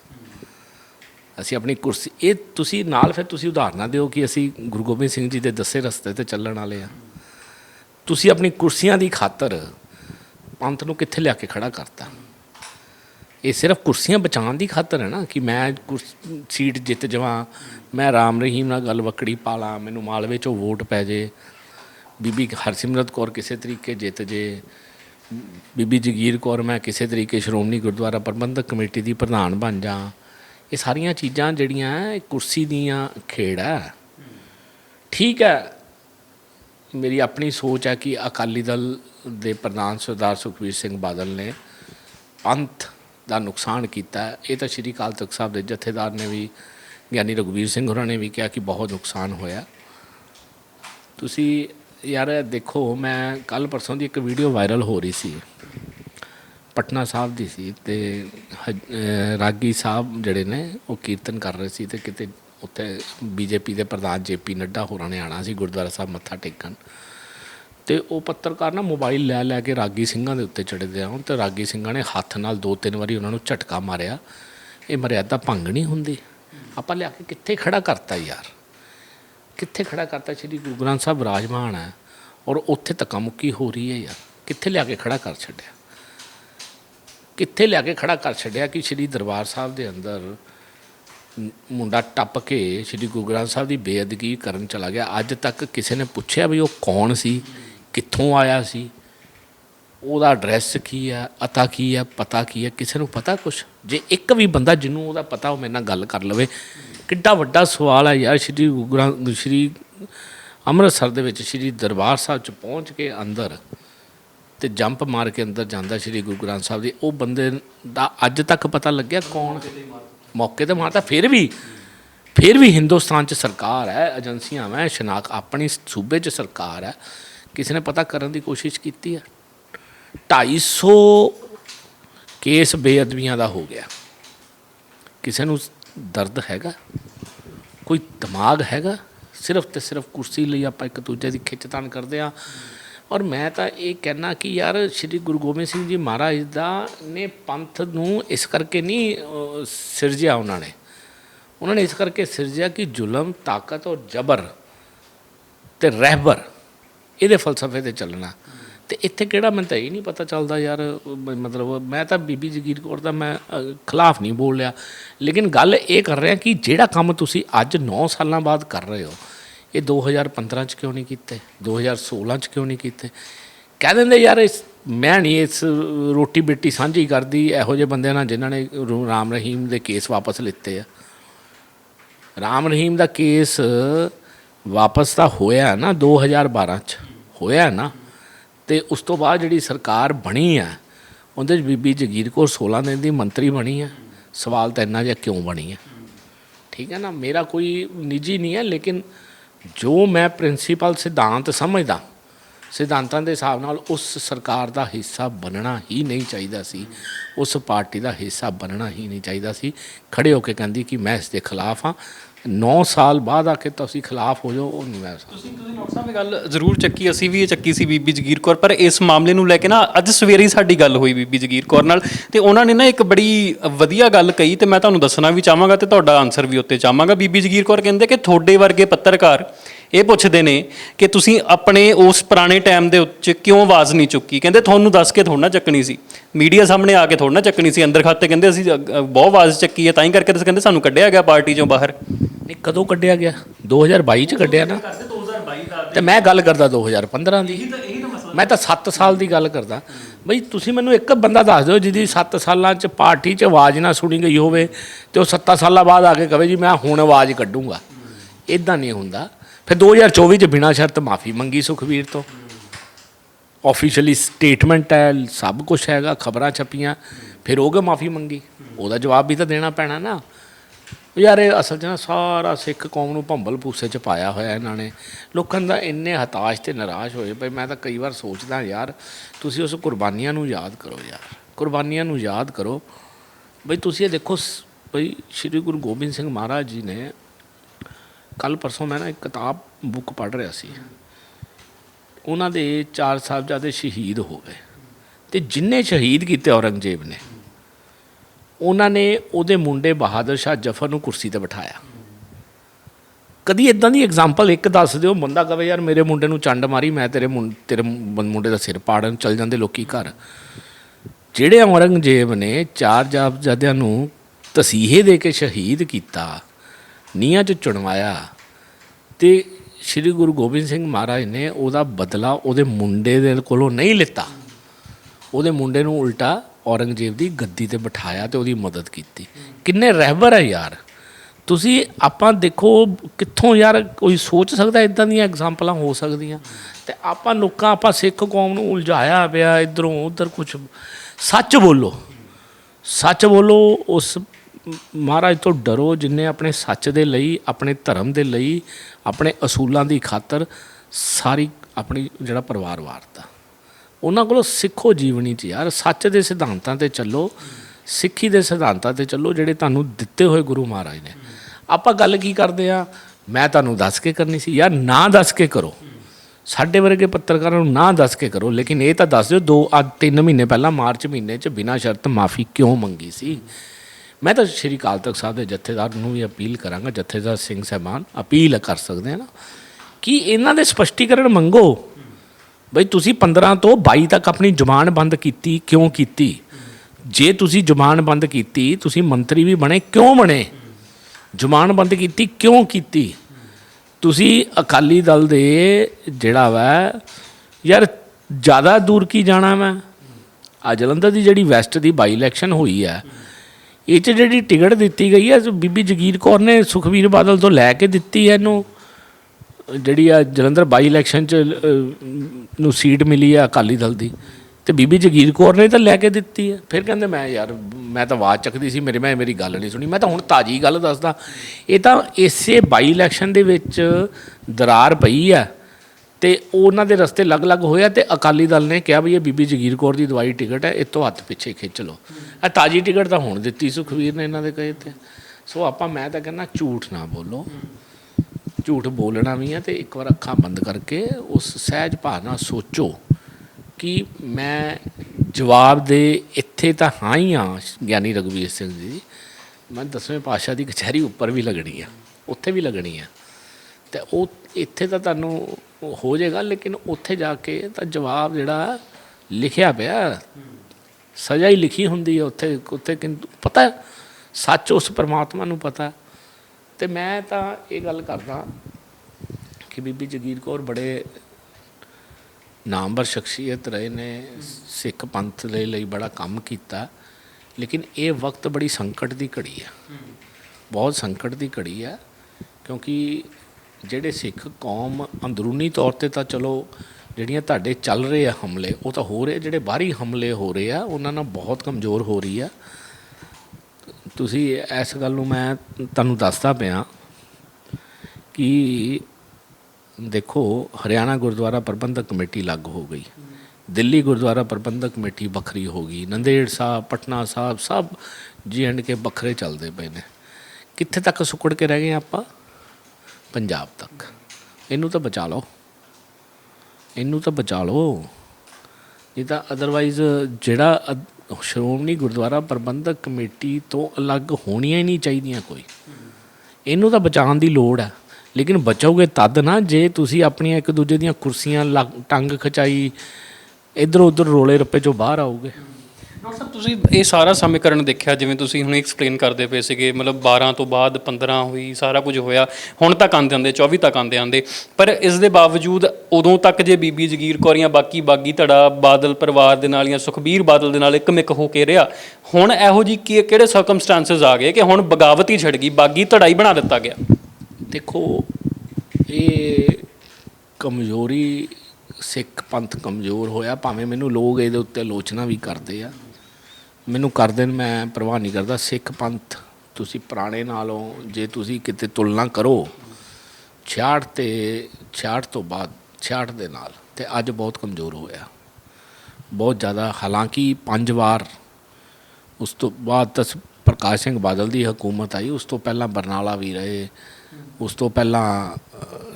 ਅਸੀਂ ਆਪਣੀ ਕੁਰਸੀ, ਇਹ ਤੁਸੀਂ ਨਾਲ ਫਿਰ ਤੁਸੀਂ ਉਦਾਹਰਨਾਂ ਦਿਓ ਕਿ ਅਸੀਂ ਗੁਰੂ ਗੋਬਿੰਦ ਸਿੰਘ ਜੀ ਦੇ ਦੱਸੇ ਰਸਤੇ ਤੇ ਚੱਲਣ ਵਾਲੇ ਆ ਤੁਸੀਂ ਆਪਣੀ ਕੁਰਸੀਆਂ ਦੀ ਖਾਤਰ ਪੰਥ ਨੂੰ ਕਿੱਥੇ ਲਿਆ ਕੇ ਖੜਾ ਕਰਤਾ? ਇਹ ਸਿਰਫ ਕੁਰਸੀਆਂ ਬਚਾਉਣ ਦੀ ਖਾਤਰ ਹੈ ਨਾ ਕਿ ਮੈਂ ਕੁਰਸ- ਸੀਟ ਜਿੱਤ ਜਾਵਾਂ, ਮੈਂ ਰਾਮ ਰਹੀਮ ਨਾਲ ਗੱਲ ਵਕੜੀ ਪਾ ਲਾਂ, ਮੈਨੂੰ ਮਾਲਵੇ ਚੋਂ ਵੋਟ ਪੈ ਜੇ, ਬੀਬੀ ਹਰਸਿਮਰਤ ਕੌਰ ਕਿਸੇ ਤਰੀਕੇ ਜਿੱਤ ਜੇ, ਬੀਬੀ ਜਗੀਰ ਕੌਰ ਮੈਂ ਕਿਸੇ ਤਰੀਕੇ ਸ਼੍ਰੋਮਣੀ ਗੁਰਦੁਆਰਾ ਪ੍ਰਬੰਧਕ ਕਮੇਟੀ ਦੀ ਪ੍ਰਧਾਨ ਬਣ ਜਾ, ਇਹ ਸਾਰੀਆਂ ਚੀਜ਼ਾਂ ਜਿਹੜੀਆਂ ਇਹ ਕੁਰਸੀ ਦੀਆਂ ਖੇਡ ਹੈ। ਠੀਕ ਹੈ, ਮੇਰੀ ਆਪਣੀ ਸੋਚ ਹੈ ਕਿ ਅਕਾਲੀ ਦਲ ਦੇ ਪ੍ਰਧਾਨ ਸਰਦਾਰ ਸੁਖਬੀਰ ਸਿੰਘ ਬਾਦਲ ਨੇ ਪੰਥ ਦਾ ਨੁਕਸਾਨ ਕੀਤਾ ਇਹ ਤਾਂ ਸ਼੍ਰੀ ਅਕਾਲ ਤਖਤ ਸਾਹਿਬ ਦੇ ਜਥੇਦਾਰ ਨੇ ਵੀ, ਗਿਆਨੀ ਰਘੁਵੀਰ ਸਿੰਘ ਹੋਰਾਂ ਨੇ ਵੀ ਕਿਹਾ ਕਿ ਬਹੁਤ ਨੁਕਸਾਨ ਹੋਇਆ। ਤੁਸੀਂ ਯਾਰ ਦੇਖੋ, ਮੈਂ ਕੱਲ ਪਰਸੋਂ ਦੀ ਇੱਕ ਵੀਡੀਓ ਵਾਇਰਲ ਹੋ ਰਹੀ ਸੀ। ਪਟਨਾ ਸਾਹਿਬ ਦੀ ਸੀ ਤੇ ਹਜ- ਰਾਗੀ ਸਾਹਿਬ ਜਿਹੜੇ ਨੇ, ਉਹ ਕੀਰਤਨ ਕਰ ਰਹੇ ਸੀ ਤੇ ਕਿਤੇ ਉੱਥੇ ਬੀਜੇਪੀ ਦੇ ਪ੍ਰਧਾਨ ਜੇਪੀ ਨੱਡਾ ਹੋਰਾਂ ਨੇ ਆਣਾ ਸੀ, ਗੁਰਦੁਆਰਾ ਸਾਹਿਬ ਮੱਥਾ ਟੇਕਣ। ਤੇ ਉਹ ਪੱਤਰਕਾਰ ਨਾ ਮੋਬਾਈਲ ਲੈ ਲੈ ਕੇ ਰਾਗੀ ਸਿੰਘਾਂ ਦੇ ਉੱਤੇ ਚੜ੍ਹਦੇ ਆਉਣ ਤੇ ਰਾਗੀ ਸਿੰਘਾਂ ਨੇ ਹੱਥ ਨਾਲ ਦੋ ਤਿੰਨ ਵਾਰੀ ਉਹਨਾਂ ਨੂੰ ਝਟਕਾ ਮਾਰਿਆ। ਇਹ ਮਰਿਆਦਾ ਭੰਗ ਨਹੀਂ ਹੁੰਦੀ। ਆਪਾਂ ਲਿਆ ਕੇ ਕਿੱਥੇ ਖੜਾ ਕਰਤਾ ਯਾਰ? ਕਿੱਥੇ ਖੜਾ ਕਰਤਾ? ਸ਼੍ਰੀ ਗੁਰੂ ਗ੍ਰੰਥ ਸਾਹਿਬ ਵਿਰਾਜਮਾਨ ਹੈ ਔਰ ਉੱਥੇ ਧੱਕਾ ਮੁੱਕੀ ਹੋ ਰਹੀ ਹੈ ਯਾਰ। ਕਿੱਥੇ ਲਿਆ ਕੇ ਖੜਾ ਕਰ ਛੱਡਿਆ? ਕਿੱਥੇ ਲਿਆ ਕੇ ਖੜਾ ਕਰ ਛੱਡਿਆ ਕਿ ਸ਼੍ਰੀ ਦਰਬਾਰ ਸਾਹਿਬ ਦੇ ਅੰਦਰ ਮੁੰਡਾ ਟੱਪ ਕੇ ਸ਼੍ਰੀ ਗੁਰੂ ਗ੍ਰੰਥ ਸਾਹਿਬ ਦੀ ਬੇਅਦਗੀ ਕਰਨ ਚਲਾ ਗਿਆ? ਅੱਜ ਤੱਕ ਕਿਸੇ ਨੇ ਪੁੱਛਿਆ ਵੀ ਉਹ ਕੌਣ ਸੀ? ਕਿੱਥੋਂ ਆਇਆ ਸੀ? ਉਹਦਾ ਐਡਰੈਸ ਕੀ ਹੈ ਅਤਾ ਕੀ ਹੈ ਪਤਾ ਕੀ ਹੈ ਕਿਸੇ ਨੂੰ ਪਤਾ ਕੁਛ? ਜੇ ਇੱਕ ਵੀ ਬੰਦਾ ਜਿਹਨੂੰ ਉਹਦਾ ਪਤਾ, ਉਹ ਮੇਰੇ ਨਾਲ ਗੱਲ ਕਰ ਲਵੇ। ਕਿੱਡਾ ਵੱਡਾ ਸਵਾਲ ਹੈ ਯਾਰ। ਸ਼੍ਰੀ ਗੁਰੂ ਗ੍ਰੰਥ, ਸ਼੍ਰੀ ਅੰਮ੍ਰਿਤਸਰ ਦੇ ਵਿੱਚ, ਸ਼੍ਰੀ ਦਰਬਾਰ ਸਾਹਿਬ ਚ ਪਹੁੰਚ ਕੇ ਅੰਦਰ ਤੇ ਜੰਪ ਮਾਰ ਕੇ ਅੰਦਰ ਜਾਂਦਾ ਸ਼੍ਰੀ ਗੁਰੂ ਗ੍ਰੰਥ ਸਾਹਿਬ ਦੀ ਉਹ ਬੰਦੇ ਦਾ ਅੱਜ ਤੱਕ ਪਤਾ ਲੱਗਿਆ ਕੌਣ? ਮੌਕੇ ਤੇ ਮਾਰਤਾ। ਫਿਰ ਵੀ ਫਿਰ ਵੀ ਹਿੰਦੁਸਤਾਨ ਚ ਸਰਕਾਰ ਹੈ, ਏਜੰਸੀਆਂ ਹੈ ਸ਼ਨਾਖ ਆਪਣੀ ਸੂਬੇ ਚ ਸਰਕਾਰ ਹੈ। ਕਿਸੇ ਨੇ ਪਤਾ ਕਰਨ ਦੀ ਕੋਸ਼ਿਸ਼ ਕੀਤੀ ਹੈ 250 ਕੇਸ ਬੇਅਦਬੀਆਂ ਦਾ ਹੋ ਗਿਆ। ਕਿਸੇ ਨੂੰ ਦਰਦ ਹੈਗਾ? ਕੋਈ ਦਿਮਾਗ ਹੈਗਾ? ਸਿਰਫ ਤੇ ਸਿਰਫ ਕੁਰਸੀ ਲਈ ਆਪਾਂ ਇੱਕ ਦੂਜੇ ਦੀ ਖਿੱਚਤਾਨ ਕਰਦੇ ਆ ਔਰ ਮੈਂ ਤਾਂ ਇਹ ਕਹਿਣਾ ਕਿ ਯਾਰ ਸ਼੍ਰੀ ਗੁਰੂ ਗੋਬਿੰਦ ਸਿੰਘ ਜੀ ਮਹਾਰਾਜ ਦਾ ਨੇ ਪੰਥ ਨੂੰ ਇਸ ਕਰਕੇ ਨਹੀਂ ਸਿਰਜਿਆ ਉਹਨਾਂ ਨੇ। ਉਹਨਾਂ ਨੇ ਇਸ ਕਰਕੇ ਸਿਰਜਿਆ ਕਿ ਜ਼ੁਲਮ, ਤਾਕਤ ਔਰ ਜ਼ਬਰ ਤੇ ਰਹਿਬਰ ਇਹਦੇ ਫਲਸਫੇ ਤੇ ਚੱਲਣਾ। ਤੇ ਇੱਥੇ ਕਿਹੜਾ ਮੈਨੂੰ ਤਾਂ ਇਹ ਨਹੀਂ ਪਤਾ ਚੱਲਦਾ ਯਾਰ, ਮਤਲਬ ਮੈਂ ਤਾਂ ਬੀਬੀ ਜਗੀਰ ਕੌਰ ਦਾ ਮੈਂ ਖਿਲਾਫ ਨਹੀਂ ਬੋਲ ਰਿਹਾ। ਲੇਕਿਨ ਗੱਲ ਇਹ ਕਰ ਰਿਹਾ ਕਿ ਜਿਹੜਾ ਕੰਮ ਤੁਸੀਂ ਅੱਜ 9 ਸਾਲਾਂ ਬਾਅਦ ਕਰ ਰਹੇ ਹੋ, ਇਹ 2015 ਚ ਕਿਉਂ ਨਹੀਂ ਕੀਤੇ? 2016 ਚ ਕਿਉਂ ਨਹੀਂ ਕੀਤੇ? ਕਹਿ ਦਿੰਦੇ ਯਾਰ ਇਸ, ਮੈਂ ਨਹੀਂ ਇਸ ਰੋਟੀ ਬੇਟੀ ਸਾਂਝੀ ਕਰਦੀ, ਇਹੋ ਜਿਹੇ ਬੰਦਿਆਂ ਨਾਲ ਜਿਨ੍ਹਾਂ ਨੇ ਰੂ- ਰਾਮ ਰਹੀਮ ਦੇ ਕੇਸ ਵਾਪਸ ਲਿੱਤੇ ਆ। ਰਾਮ ਰਹੀਮ ਦਾ ਕੇਸ ਵਾਪਸ ਤਾਂ ਹੋਇਆ ਨਾ 2012 ਚ, ਹੋਇਆ ਨਾ। ਤੇ ਉਸ ਤੋਂ ਬਾਅਦ ਜਿਹੜੀ ਸਰਕਾਰ ਬਣੀ ਆ, ਉਹਦੇ 'ਚ ਬੀਬੀ ਜਗੀਰ ਕੌਰ 16 ਦਿਨ ਦੀ ਮੰਤਰੀ ਬਣੀ ਆ। ਸਵਾਲ ਤਾਂ ਇੰਨਾ ਜਿਹਾ ਕਿਉਂ ਬਣੀ ਆ? ਠੀਕ ਹੈ ਨਾ, ਮੇਰਾ ਕੋਈ ਨਿੱਜੀ ਨਹੀਂ ਹੈ ਲੇਕਿਨ ਜੋ ਮੈਂ ਪ੍ਰਿੰਸੀਪਲ ਸਿਧਾਂਤ ਸਮਝਦਾ, ਸਿਧਾਂਤਾਂ ਦੇ ਹਿਸਾਬ ਨਾਲ ਉਸ ਸਰਕਾਰ ਦਾ ਹਿੱਸਾ ਬਣਨਾ ਹੀ ਨਹੀਂ ਚਾਹੀਦਾ ਸੀ। ਉਸ ਪਾਰਟੀ ਦਾ ਹਿੱਸਾ ਬਣਨਾ ਹੀ ਨਹੀਂ ਚਾਹੀਦਾ ਸੀ। ਖੜੇ ਹੋ ਕੇ ਕਹਿੰਦੀ ਕਿ ਮੈਂ ਇਸ ਦੇ ਖਿਲਾਫ ਹਾਂ। 9 ਸਾਲ ਬਾਅਦ ਆ ਕੇ ਤੁਸੀਂ ਖਿਲਾਫ ਹੋ ਜਾਓ, ਉਹ ਨਹੀਂ ਮੈਂ ਤੁਸੀਂ ਤੁਸੀਂ ਡਾਕਟਰ ਸਾਹਿਬ ਇਹ ਗੱਲ ਜ਼ਰੂਰ ਚੱਕੀ, ਅਸੀਂ ਵੀ ਇਹ ਚੱਕੀ ਸੀ ਬੀਬੀ ਜਗੀਰ ਕੌਰ, ਪਰ ਇਸ ਮਾਮਲੇ ਨੂੰ ਲੈ ਕੇ ਨਾ ਅੱਜ ਸਵੇਰੇ ਹੀ ਸਾਡੀ ਗੱਲ ਹੋਈ ਬੀਬੀ ਜਗੀਰ ਕੌਰ ਨਾਲ। ਤੇ ਉਹਨਾਂ ਨੇ ਨਾ ਇੱਕ ਬੜੀ ਵਧੀਆ ਗੱਲ ਕਹੀ, ਤੇ ਮੈਂ ਤੁਹਾਨੂੰ ਦੱਸਣਾ ਵੀ ਚਾਹਾਂਗਾ ਤੇ ਤੁਹਾਡਾ ਆਨਸਰ ਵੀ ਉੱਤੇ ਚਾਹਾਂਗਾ। ਬੀਬੀ ਜਗੀਰ ਕੌਰ ਕਹਿੰਦੇ ਕਿ ਤੁਹਾਡੇ ਵਰਗੇ ਪੱਤਰਕਾਰ ਇਹ ਪੁੱਛਦੇ ਨੇ ਕਿ ਤੁਸੀਂ ਆਪਣੇ ਉਸ ਪੁਰਾਣੇ ਟਾਈਮ ਦੇ ਉੱਚ ਕਿਉਂ ਆਵਾਜ਼ ਨਹੀਂ ਚੁੱਕੀ? ਕਹਿੰਦੇ ਤੁਹਾਨੂੰ ਦੱਸ ਕੇ ਥੋੜਾ ਚੱਕਣੀ ਸੀ। ਮੀਡੀਆ ਸਾਹਮਣੇ ਆ ਕੇ ਥੋੜਾ ਚੱਕਣੀ ਸੀ ਅੰਦਰ ਖਾਤੇ ਕਹਿੰਦੇ ਅਸੀਂ ਅ, ਅ, ਬਹੁਤ ਆਵਾਜ਼ ਚੱਕੀ ਹੈ ਤਾਂ ਹੀ ਕਰਕੇ ਤੁਸੀਂ ਕਹਿੰਦੇ ਸਾਨੂੰ ਕੱਢਿਆ ਗਿਆ ਪਾਰਟੀ ਚੋਂ ਬਾਹਰ। ਨਹੀਂ ਕਦੋਂ ਕੱਢਿਆ ਗਿਆ? 2022 ਚ ਕੱਢਿਆ ਨਾ। ਕਰਦੇ 2022 ਦਾ ਤੇ ਮੈਂ ਗੱਲ ਕਰਦਾ 2015 ਦੀ। ਤਾਂ ਇਹੀ ਤਾਂ ਮਸਲਾ। ਮੈਂ ਤਾਂ 7 ਸਾਲ ਦੀ ਗੱਲ ਕਰਦਾ। ਬਈ ਤੁਸੀਂ ਮੈਨੂੰ ਇੱਕ ਬੰਦਾ ਦੱਸ ਦਿਓ ਜਿਹਦੀ 7 ਸਾਲਾਂ ਚ ਪਾਰਟੀ ਚ ਆਵਾਜ਼ ਨਾ ਸੁਣੀ ਗਈ ਹੋਵੇ ਤੇ ਉਹ 7 ਸਾਲਾਂ ਬਾਅਦ ਆ ਕੇ ਕਹੇ ਜੀ ਮੈਂ ਹੁਣ ਆਵਾਜ਼ ਕੱਢੂੰਗਾ। ਇਦਾਂ ਨਹੀਂ ਹੁੰਦਾ। ਫਿਰ 2024 ਚ ਬਿਨਾਂ ਸ਼ਰਤ ਮਾਫੀ ਮੰਗੀ ਸੁਖਵੀਰ ਤੋਂ। ਆਫੀਸ਼ੀਅਲੀ ਸਟੇਟਮੈਂਟ ਹੈ, ਸਭ ਕੁਝ ਹੈਗਾ, ਖਬਰਾਂ ਛਪੀਆਂ, ਫਿਰ ਉਹ ਮਾਫੀ ਮੰਗੀ? ਉਹਦਾ ਜਵਾਬ ਵੀ ਤਾਂ ਦੇਣਾ ਪੈਣਾ ਨਾ। ਯਾਰ ਇਹ ਅਸਲ 'ਚ ਨਾ ਸਾਰਾ ਸਿੱਖ ਕੌਮ ਨੂੰ ਭੰਬਲ ਪੂਸੇ 'ਚ ਪਾਇਆ ਹੋਇਆ ਇਹਨਾਂ ਨੇ। ਲੋਕਾਂ ਦਾ ਇੰਨੇ ਹਤਾਸ਼ ਤੇ ਨਿਰਾਸ਼ ਹੋਏ ਪਏ, ਮੈਂ ਤਾਂ ਕਈ ਵਾਰ ਸੋਚਦਾ ਯਾਰ, ਤੁਸੀਂ ਉਸ ਕੁਰਬਾਨੀਆਂ ਨੂੰ ਯਾਦ ਕਰੋ ਯਾਰ। ਕੁਰਬਾਨੀਆਂ ਨੂੰ ਯਾਦ ਕਰੋ। ਬਈ ਤੁਸੀਂ ਇਹ ਦੇਖੋ ਸ- ਬਈ ਸ਼੍ਰੀ ਗੁਰੂ ਗੋਬਿੰਦ ਸਿੰਘ ਮਹਾਰਾਜ ਜੀ ਨੇ ਕੱਲ ਪਰਸੋਂ ਮੈਂ ਨਾ ਇੱਕ ਕਿਤਾਬ ਬੁੱਕ ਪੜ੍ਹ ਰਿਹਾ ਸੀ। ਉਹਨਾਂ ਦੇ ਚਾਰ ਸਾਹਿਬਜ਼ਾਦੇ ਸ਼ਹੀਦ ਹੋ ਗਏ। ਤੇ ਜਿੰਨੇ ਸ਼ਹੀਦ ਕੀਤੇ ਔਰੰਗਜ਼ੇਬ ਨੇ, ਉਹਨਾਂ ਨੇ ਉਹਦੇ ਮੁੰਡੇ ਬਹਾਦਰ ਸ਼ਾਹ ਜਫਰ ਨੂੰ ਕੁਰਸੀ ਤੇ ਬਿਠਾਇਆ। ਕਦੀ ਇਦਾਂ ਦੀ ਐਗਜ਼ਾਮਪਲ ਇੱਕ ਦੱਸ ਦਿਓ, ਬੰਦਾ ਕਵੇ, ਯਾਰ ਮੇਰੇ ਮੁੰਡੇ ਨੂੰ ਚੰਡ ਮਾਰੀ, ਮੈਂ ਤੇਰੇ ਮੁੰ- ਤੇਰੇ ਮੁੰਡੇ ਦਾ ਸਿਰ ਪਾੜਨ, ਚੱਲ ਜਾਂਦੇ ਲੋਕੀ ਘਰ। ਜਿਹੜੇ ਔਰੰਗਜ਼ੇਬ ਨੇ ਚਾਰ ਸਾਹਿਬਜ਼ਾਦਿਆਂ ਨੂੰ ਤਸੀਹੇ ਦੇ ਕੇ ਸ਼ਹੀਦ ਕੀਤਾ ਨੀਹਾਂ 'ਚ ਚੁਣਵਾਇਆ। ਤੇ ਸ੍ਰੀ ਗੁਰੂ ਗੋਬਿੰਦ ਸਿੰਘ ਮਹਾਰਾਜ ਨੇ ਉਹਦਾ ਬਦਲਾ ਉਹਦੇ ਮੁੰਡੇ ਦੇ ਕੋਲੋਂ ਨਹੀਂ ਲਿੱਤਾ। ਉਹਦੇ ਮੁੰਡੇ ਨੂੰ ਉਲਟਾ ਔਰੰਗਜ਼ੇਬ ਦੀ ਗੱਦੀ ਤੇ ਬਿਠਾਇਆ ਤੇ ਉਹਦੀ ਮਦਦ ਕੀਤੀ। ਕਿੰਨੇ ਰਹਿਬਰ ਹੈ ਯਾਰ। ਤੁਸੀਂ ਆਪਾਂ ਦੇਖੋ ਕਿੱਥੋਂ ਯਾਰ ਕੋਈ ਸੋਚ ਸਕਦਾ ਇਦਾਂ ਦੀਆਂ ਐਗਜ਼ਾਮਪਲਾਂ ਹੋ ਸਕਦੀਆਂ। ਤੇ ਆਪਾਂ ਲੋਕਾਂ, ਆਪਾਂ ਸਿੱਖ ਕੌਮ ਨੂੰ ਉਲਝਾਇਆ ਪਿਆ, ਇਧਰੋਂ ਉਧਰ ਕੁਝ ਸੱਚ ਬੋਲੋ। ਸੱਚ ਬੋਲੋ, ਉਸ ਮਹਾਰਾਜ ਤੋਂ ਡਰੋ ਜਿਨਨੇ ਆਪਣੇ ਸੱਚ ਦੇ ਲਈ, ਆਪਣੇ ਧਰਮ ਦੇ ਲਈ, ਆਪਣੇ ਅਸੂਲਾਂ ਦੀ ਖਾਤਰ ਸਾਰੀ ਆਪਣੀ ਜਿਹੜਾ ਪਰਿਵਾਰ ਵਾਰਤਾ। ਉਹਨਾਂ ਕੋਲੋਂ ਸਿੱਖੋ ਜੀਵਨੀ ਚ ਯਾਰ, ਸੱਚ ਦੇ ਸਿਧਾਂਤਾਂ ਤੇ ਚੱਲੋ, ਸਿੱਖੀ ਦੇ ਸਿਧਾਂਤਾਂ ਤੇ ਚੱਲੋ, ਜਿਹੜੇ ਤੁਹਾਨੂੰ ਦਿੱਤੇ ਹੋਏ ਗੁਰੂ ਮਹਾਰਾਜ ਨੇ। ਆਪਾਂ ਗੱਲ ਕੀ ਕਰਦੇ ਆ? ਮੈਂ ਤੁਹਾਨੂੰ ਦੱਸ ਕੇ ਕਰਨੀ ਸੀ। ਯਾਰ, ਨਾ ਦੱਸ ਕੇ ਕਰੋ। ਸਾਡੇ ਵਰਗੇ ਪੱਤਰਕਾਰਾਂ ਨੂੰ ਨਾ ਦੱਸ ਕੇ ਕਰੋ, ਲੇਕਿਨ ਇਹ ਤਾਂ ਦੱਸ ਦਿਓ, ਦੋ, ਅੱਜ ਤਿੰਨ ਮਹੀਨੇ ਪਹਿਲਾਂ ਮਾਰਚ ਮਹੀਨੇ ਚ ਬਿਨਾਂ ਸ਼ਰਤ ਮਾਫੀ ਕਿਉਂ ਮੰਗੀ ਸੀ? ਮੈਂ ਤਾਂ ਸ਼੍ਰੀ ਅਕਾਲ ਤਖਤ ਸਾਹਿਬ ਦੇ ਜਥੇਦਾਰ ਨੂੰ ਵੀ ਅਪੀਲ ਕਰਾਂਗਾ, ਜਥੇਦਾਰ ਸਿੰਘ ਸਾਹਿਬਾਨ, ਅਪੀਲ ਕਰ ਸਕਦੇ ਆ ਨਾ, ਕਿ ਇਹਨਾਂ ਦੇ ਸਪਸ਼ਟੀਕਰਨ ਮੰਗੋ। ਬਈ ਤੁਸੀਂ 15 ਤੋਂ 22 ਤੱਕ ਆਪਣੀ ਜ਼ੁਬਾਨ ਬੰਦ ਕੀਤੀ, ਕਿਉਂ ਕੀਤੀ? ਜੇ ਤੁਸੀਂ ਜ਼ੁਬਾਨ ਬੰਦ ਕੀਤੀ, ਤੁਸੀਂ ਮੰਤਰੀ ਵੀ ਬਣੇ, ਕਿਉਂ ਬਣੇ? ਜ਼ੁਬਾਨ ਬੰਦ ਕੀਤੀ, ਕਿਉਂ ਕੀਤੀ? ਤੁਸੀਂ ਅਕਾਲੀ ਦਲ ਦੇ ਜਿਹੜਾ ਵਾ, ਯਾਰ ਜ਼ਿਆਦਾ ਦੂਰ ਕੀ ਜਾਣਾ ਮੈਂ ਆ ਜਲੰਧਰ ਦੀ ਜਿਹੜੀ ਵੈਸਟ ਦੀ ਬਾਈ ਇਲੈਕਸ਼ਨ ਹੋਈ ਹੈ ਇਹ 'ਚ ਜਿਹੜੀ ਟਿਕਟ ਦਿੱਤੀ ਗਈ ਹੈ ਬੀਬੀ ਜਗੀਰ ਕੌਰ ਨੇ ਸੁਖਵੀਰ ਬਾਦਲ ਤੋਂ ਲੈ ਕੇ ਦਿੱਤੀ ਹੈ ਇਹਨੂੰ। ਜਿਹੜੀ ਆ ਜਲੰਧਰ ਬਾਈ ਇਲੈਕਸ਼ਨ ਚ ਨੂੰ ਸੀਟ ਮਿਲੀ ਆ ਅਕਾਲੀ ਦਲ ਦੀ। ਤੇ ਬੀਬੀ ਜਗੀਰ ਕੌਰ ਨੇ ਤਾਂ ਲੈ ਕੇ ਦਿੱਤੀ ਹੈ ਫਿਰ ਕਹਿੰਦੇ ਮੈਂ ਯਾਰ, ਮੈਂ ਤਾਂ ਆਵਾਜ਼ ਚੱਕਦੀ ਸੀ, ਮੇਰੇ ਮੈਂ ਮੇਰੀ ਗੱਲ ਨਹੀਂ ਸੁਣੀ। ਮੈਂ ਤਾਂ ਹੁਣ ਤਾਜੀ ਗੱਲ ਦੱਸਦਾ। ਇਹ ਤਾਂ ਇਸੇ ਬਾਈ ਇਲੈਕਸ਼ਨ ਦੇ ਵਿੱਚ ਦਰਾਰ ਪਈ ਆ। ਤੇ ਉਹਨਾਂ ਦੇ ਰਸਤੇ ਅਲੱਗ-ਅਲੱਗ ਹੋਇਆ ਤੇ ਅਕਾਲੀ ਦਲ ਨੇ ਕਿਹਾ ਵੀ ਇਹ ਬੀਬੀ ਜਗੀਰ ਕੌਰ ਦੀ ਦਵਾਈ ਟਿਕਟ ਹੈ ਇਹ ਤੋਂ ਹੱਥ ਪਿੱਛੇ ਖਿੱਚ ਲਓ। ਇਹ ਤਾਜੀ ਟਿਕਟ ਤਾਂ ਹੁਣ ਦਿੱਤੀ ਸੁਖਵੀਰ ਨੇ ਇਹਨਾਂ ਦੇ ਕਹੇ ਤੇ। ਸੋ ਆਪਾਂ ਮੈਂ ਤਾਂ ਕਹਿੰਦਾ ਝੂਠ ਨਾ ਬੋਲੋ। ਝੂਠ ਬੋਲਣਾ ਵੀ ਹੈ ਤੇ ਇੱਕ ਵਾਰ ਅੱਖਾਂ ਬੰਦ ਕਰਕੇ ਉਸ ਸਹਿਜ ਭਾਵਨਾ ਸੋਚੋ ਕਿ ਮੈਂ ਜਵਾਬ ਦੇ ਇੱਥੇ ਤਾਂ ਹਾਂ ਹੀ ਆ ਗਿਆਨੀ ਰਘਵੀਰ ਸਿੰਘ ਜੀ। ਮੈਂ ਦਸਵੇਂ ਪਾਤਸ਼ਾਹ ਦੀ ਕਚਹਿਰੀ ਉੱਪਰ ਵੀ ਲੱਗਣੀ ਆ, ਉੱਥੇ ਵੀ ਲੱਗਣੀ ਆ। ਤੇ ਉਹ ਇੱਥੇ ਤਾਂ ਤੁਹਾਨੂੰ ਹੋ ਜਾਏਗਾ ਲੇਕਿਨ ਉੱਥੇ ਜਾ ਕੇ ਤਾਂ ਜਵਾਬ ਜਿਹੜਾ ਲਿਖਿਆ ਪਿਆ ਸਜ਼ਾ ਹੀ ਲਿਖੀ ਹੁੰਦੀ ਹੈ ਉੱਥੇ ਉੱਥੇ ਕਿੰਤੂ ਪਤਾ ਸੱਚ ਉਸ ਪਰਮਾਤਮਾ ਨੂੰ ਪਤਾ। ਤੇ ਮੈਂ ਤਾਂ ਇਹ ਗੱਲ ਕਰਦਾ ਕਿ ਬੀਬੀ ਜਗੀਰ ਕੌਰ ਬੜੇ ਨਾਮਵਰ ਸ਼ਖਸੀਅਤ ਰਹੇ ਨੇ ਸਿੱਖ ਪੰਥ ਦੇ ਲਈ ਬੜਾ ਕੰਮ ਕੀਤਾ ਲੇਕਿਨ ਇਹ ਵਕਤ ਬੜੀ ਸੰਕਟ ਦੀ ਘੜੀ ਆ ਬਹੁਤ ਸੰਕਟ ਦੀ ਘੜੀ ਆ ਕਿਉਂਕਿ ਜਿਹੜੇ ਸਿੱਖ ਕੌਮ ਅੰਦਰੂਨੀ ਤੌਰ ਤੇ ਤਾਂ ਚਲੋ ਜਿਹੜੀਆਂ ਤੁਹਾਡੇ ਚੱਲ ਰਹੇ ਆ ਹਮਲੇ, ਉਹ ਤਾਂ ਹੋ ਰਹੇ ਜਿਹੜੇ ਬਾਹਰੀ ਹਮਲੇ ਹੋ ਰਹੇ ਆ, ਉਹਨਾਂ ਨਾਲ ਬਹੁਤ ਕਮਜ਼ੋਰ ਹੋ ਰਹੀ ਆ। ਤੁਸੀਂ ਇਸ ਗੱਲ ਨੂੰ ਮੈਂ ਤੁਹਾਨੂੰ ਦੱਸਦਾ ਪਿਆ ਕਿ ਦੇਖੋ, ਹਰਿਆਣਾ ਗੁਰਦੁਆਰਾ ਪ੍ਰਬੰਧਕ ਕਮੇਟੀ ਲੱਗ ਹੋ ਗਈ। ਦਿੱਲੀ ਗੁਰਦੁਆਰਾ ਪ੍ਰਬੰਧਕ ਕਮੇਟੀ ਵੱਖਰੀ ਹੋ ਗਈ। ਨੰਦੇੜ ਸਾਹਿਬ, ਪਟਨਾ ਸਾਹਿਬ, ਸਭ ਜੀ ਐਂਡ ਕੇ ਵੱਖਰੇ ਚੱਲਦੇ ਪਏ ਨੇ। ਕਿੱਥੇ ਤੱਕ ਸੁੱਕੜ ਕੇ ਰਹਿ ਗਏ ਆਪਾਂ? ਪੰਜਾਬ ਤੱਕ। ਇਹਨੂੰ ਤਾਂ ਬਚਾ ਲਓ। ਇਹਨੂੰ ਤਾਂ ਬਚਾ ਲਓ। ਨਹੀਂ ਤਾਂ ਅਦਰਵਾਈਜ਼ ਜਿਹੜਾ ਅਦ- ਸ਼੍ਰੋਮਣੀ ਗੁਰਦੁਆਰਾ ਪ੍ਰਬੰਧਕ ਕਮੇਟੀ ਤੋਂ ਅਲੱਗ ਹੋਣੀਆਂ ਹੀ ਨਹੀਂ ਚਾਹੀਦੀਆਂ ਕੋਈ। ਇਹਨੂੰ ਤਾਂ ਬਚਾਉਣ ਦੀ ਲੋੜ ਹੈ। ਲੇਕਿਨ ਬਚੋਗੇ ਤਦ ਨਾ ਜੇ ਤੁਸੀਂ ਆਪਣੀਆਂ ਇੱਕ ਦੂਜੇ ਦੀਆਂ ਕੁਰਸੀਆਂ ਲੱਗ- ਟੰਗ ਖਚਾਈ, ਇੱਧਰ ਉੱਧਰ ਰੋਲੇ ਰੱਪੇ ਚੋਂ ਬਾਹਰ ਆਓਗੇ। ਡਾਕਟਰ ਸਾਹਿਬ, ਤੁਸੀਂ ਇਹ ਸਾਰਾ ਸਮੀਕਰਨ ਦੇਖਿਆ, ਜਿਵੇਂ ਤੁਸੀਂ ਹੁਣ ਐਕਸਪਲੇਨ ਕਰਦੇ ਪਏ ਸੀਗੇ, ਮਤਲਬ 12 ਤੋਂ ਬਾਅਦ 15 ਹੋਈ, ਸਾਰਾ ਕੁਝ ਹੋਇਆ, ਹੁਣ ਤੱਕ ਆਂਦੇ ਆਂਦੇ 24 ਤੱਕ ਆਂਦੇ ਆਂਦੇ ਪਰ ਇਸ ਦੇ ਬਾਵਜੂਦ ਉਦੋਂ ਤੱਕ ਜੇ ਬੀਬੀ ਜਗੀਰ ਕੌਰ ਜਾਂ ਬਾਕੀ ਬਾਗੀ ਧੜਾ, ਬਾਦਲ ਪਰਿਵਾਰ ਦੇ ਨਾਲ ਜਾਂ ਸੁਖਬੀਰ ਬਾਦਲ ਦੇ ਨਾਲ ਇੱਕਮਿਕ ਹੋ ਕੇ ਰਿਹਾ, ਹੁਣ ਇਹੋ ਜੀ ਕੀ, ਕਿਹੜੇ ਸਰਕਮਸਟੈਂਸਸ ਆ ਗਏ ਕਿ ਹੁਣ ਬਗਾਵਤ ਹੀ ਛੱਡ ਗਈ, ਬਾਗੀ ਧੜਾ ਹੀ ਬਣਾ ਦਿੱਤਾ ਗਿਆ? ਦੇਖੋ, ਇਹ ਕਮਜ਼ੋਰੀ ਸਿੱਖ ਪੰਥ ਕਮਜ਼ੋਰ ਹੋਇਆ, ਭਾਵੇਂ ਮੈਨੂੰ ਲੋਕ ਇਹਦੇ ਉੱਤੇ ਆਲੋਚਨਾ ਵੀ ਕਰਦੇ ਆ ਮੈਨੂੰ ਕਰਦੇ ਨੇ ਮੈਂ ਪ੍ਰਵਾਹ ਨਹੀਂ ਕਰਦਾ। ਸਿੱਖ ਪੰਥ, ਤੁਸੀਂ ਪੁਰਾਣੇ ਨਾਲੋਂ, ਜੇ ਤੁਸੀਂ ਕਿਤੇ ਤੁਲਨਾ ਕਰੋ 66 ਤੇ 66 ਤੋਂ ਬਾਅਦ 66 ਦੇ ਨਾਲ, ਤੇ ਅੱਜ ਬਹੁਤ ਕਮਜ਼ੋਰ ਹੋਇਆ। ਬਹੁਤ ਜ਼ਿਆਦਾ, ਹਾਲਾਂਕਿ ਪੰਜ ਵਾਰ, ਉਸ ਤੋਂ ਬਾਅਦ ਤਸ ਪ੍ਰਕਾਸ਼ ਸਿੰਘ ਬਾਦਲ ਦੀ ਹਕੂਮਤ ਆਈ, ਉਸ ਤੋਂ ਪਹਿਲਾਂ ਬਰਨਾਲਾ ਵੀ ਰਹੇ, ਉਸ ਤੋਂ ਪਹਿਲਾਂ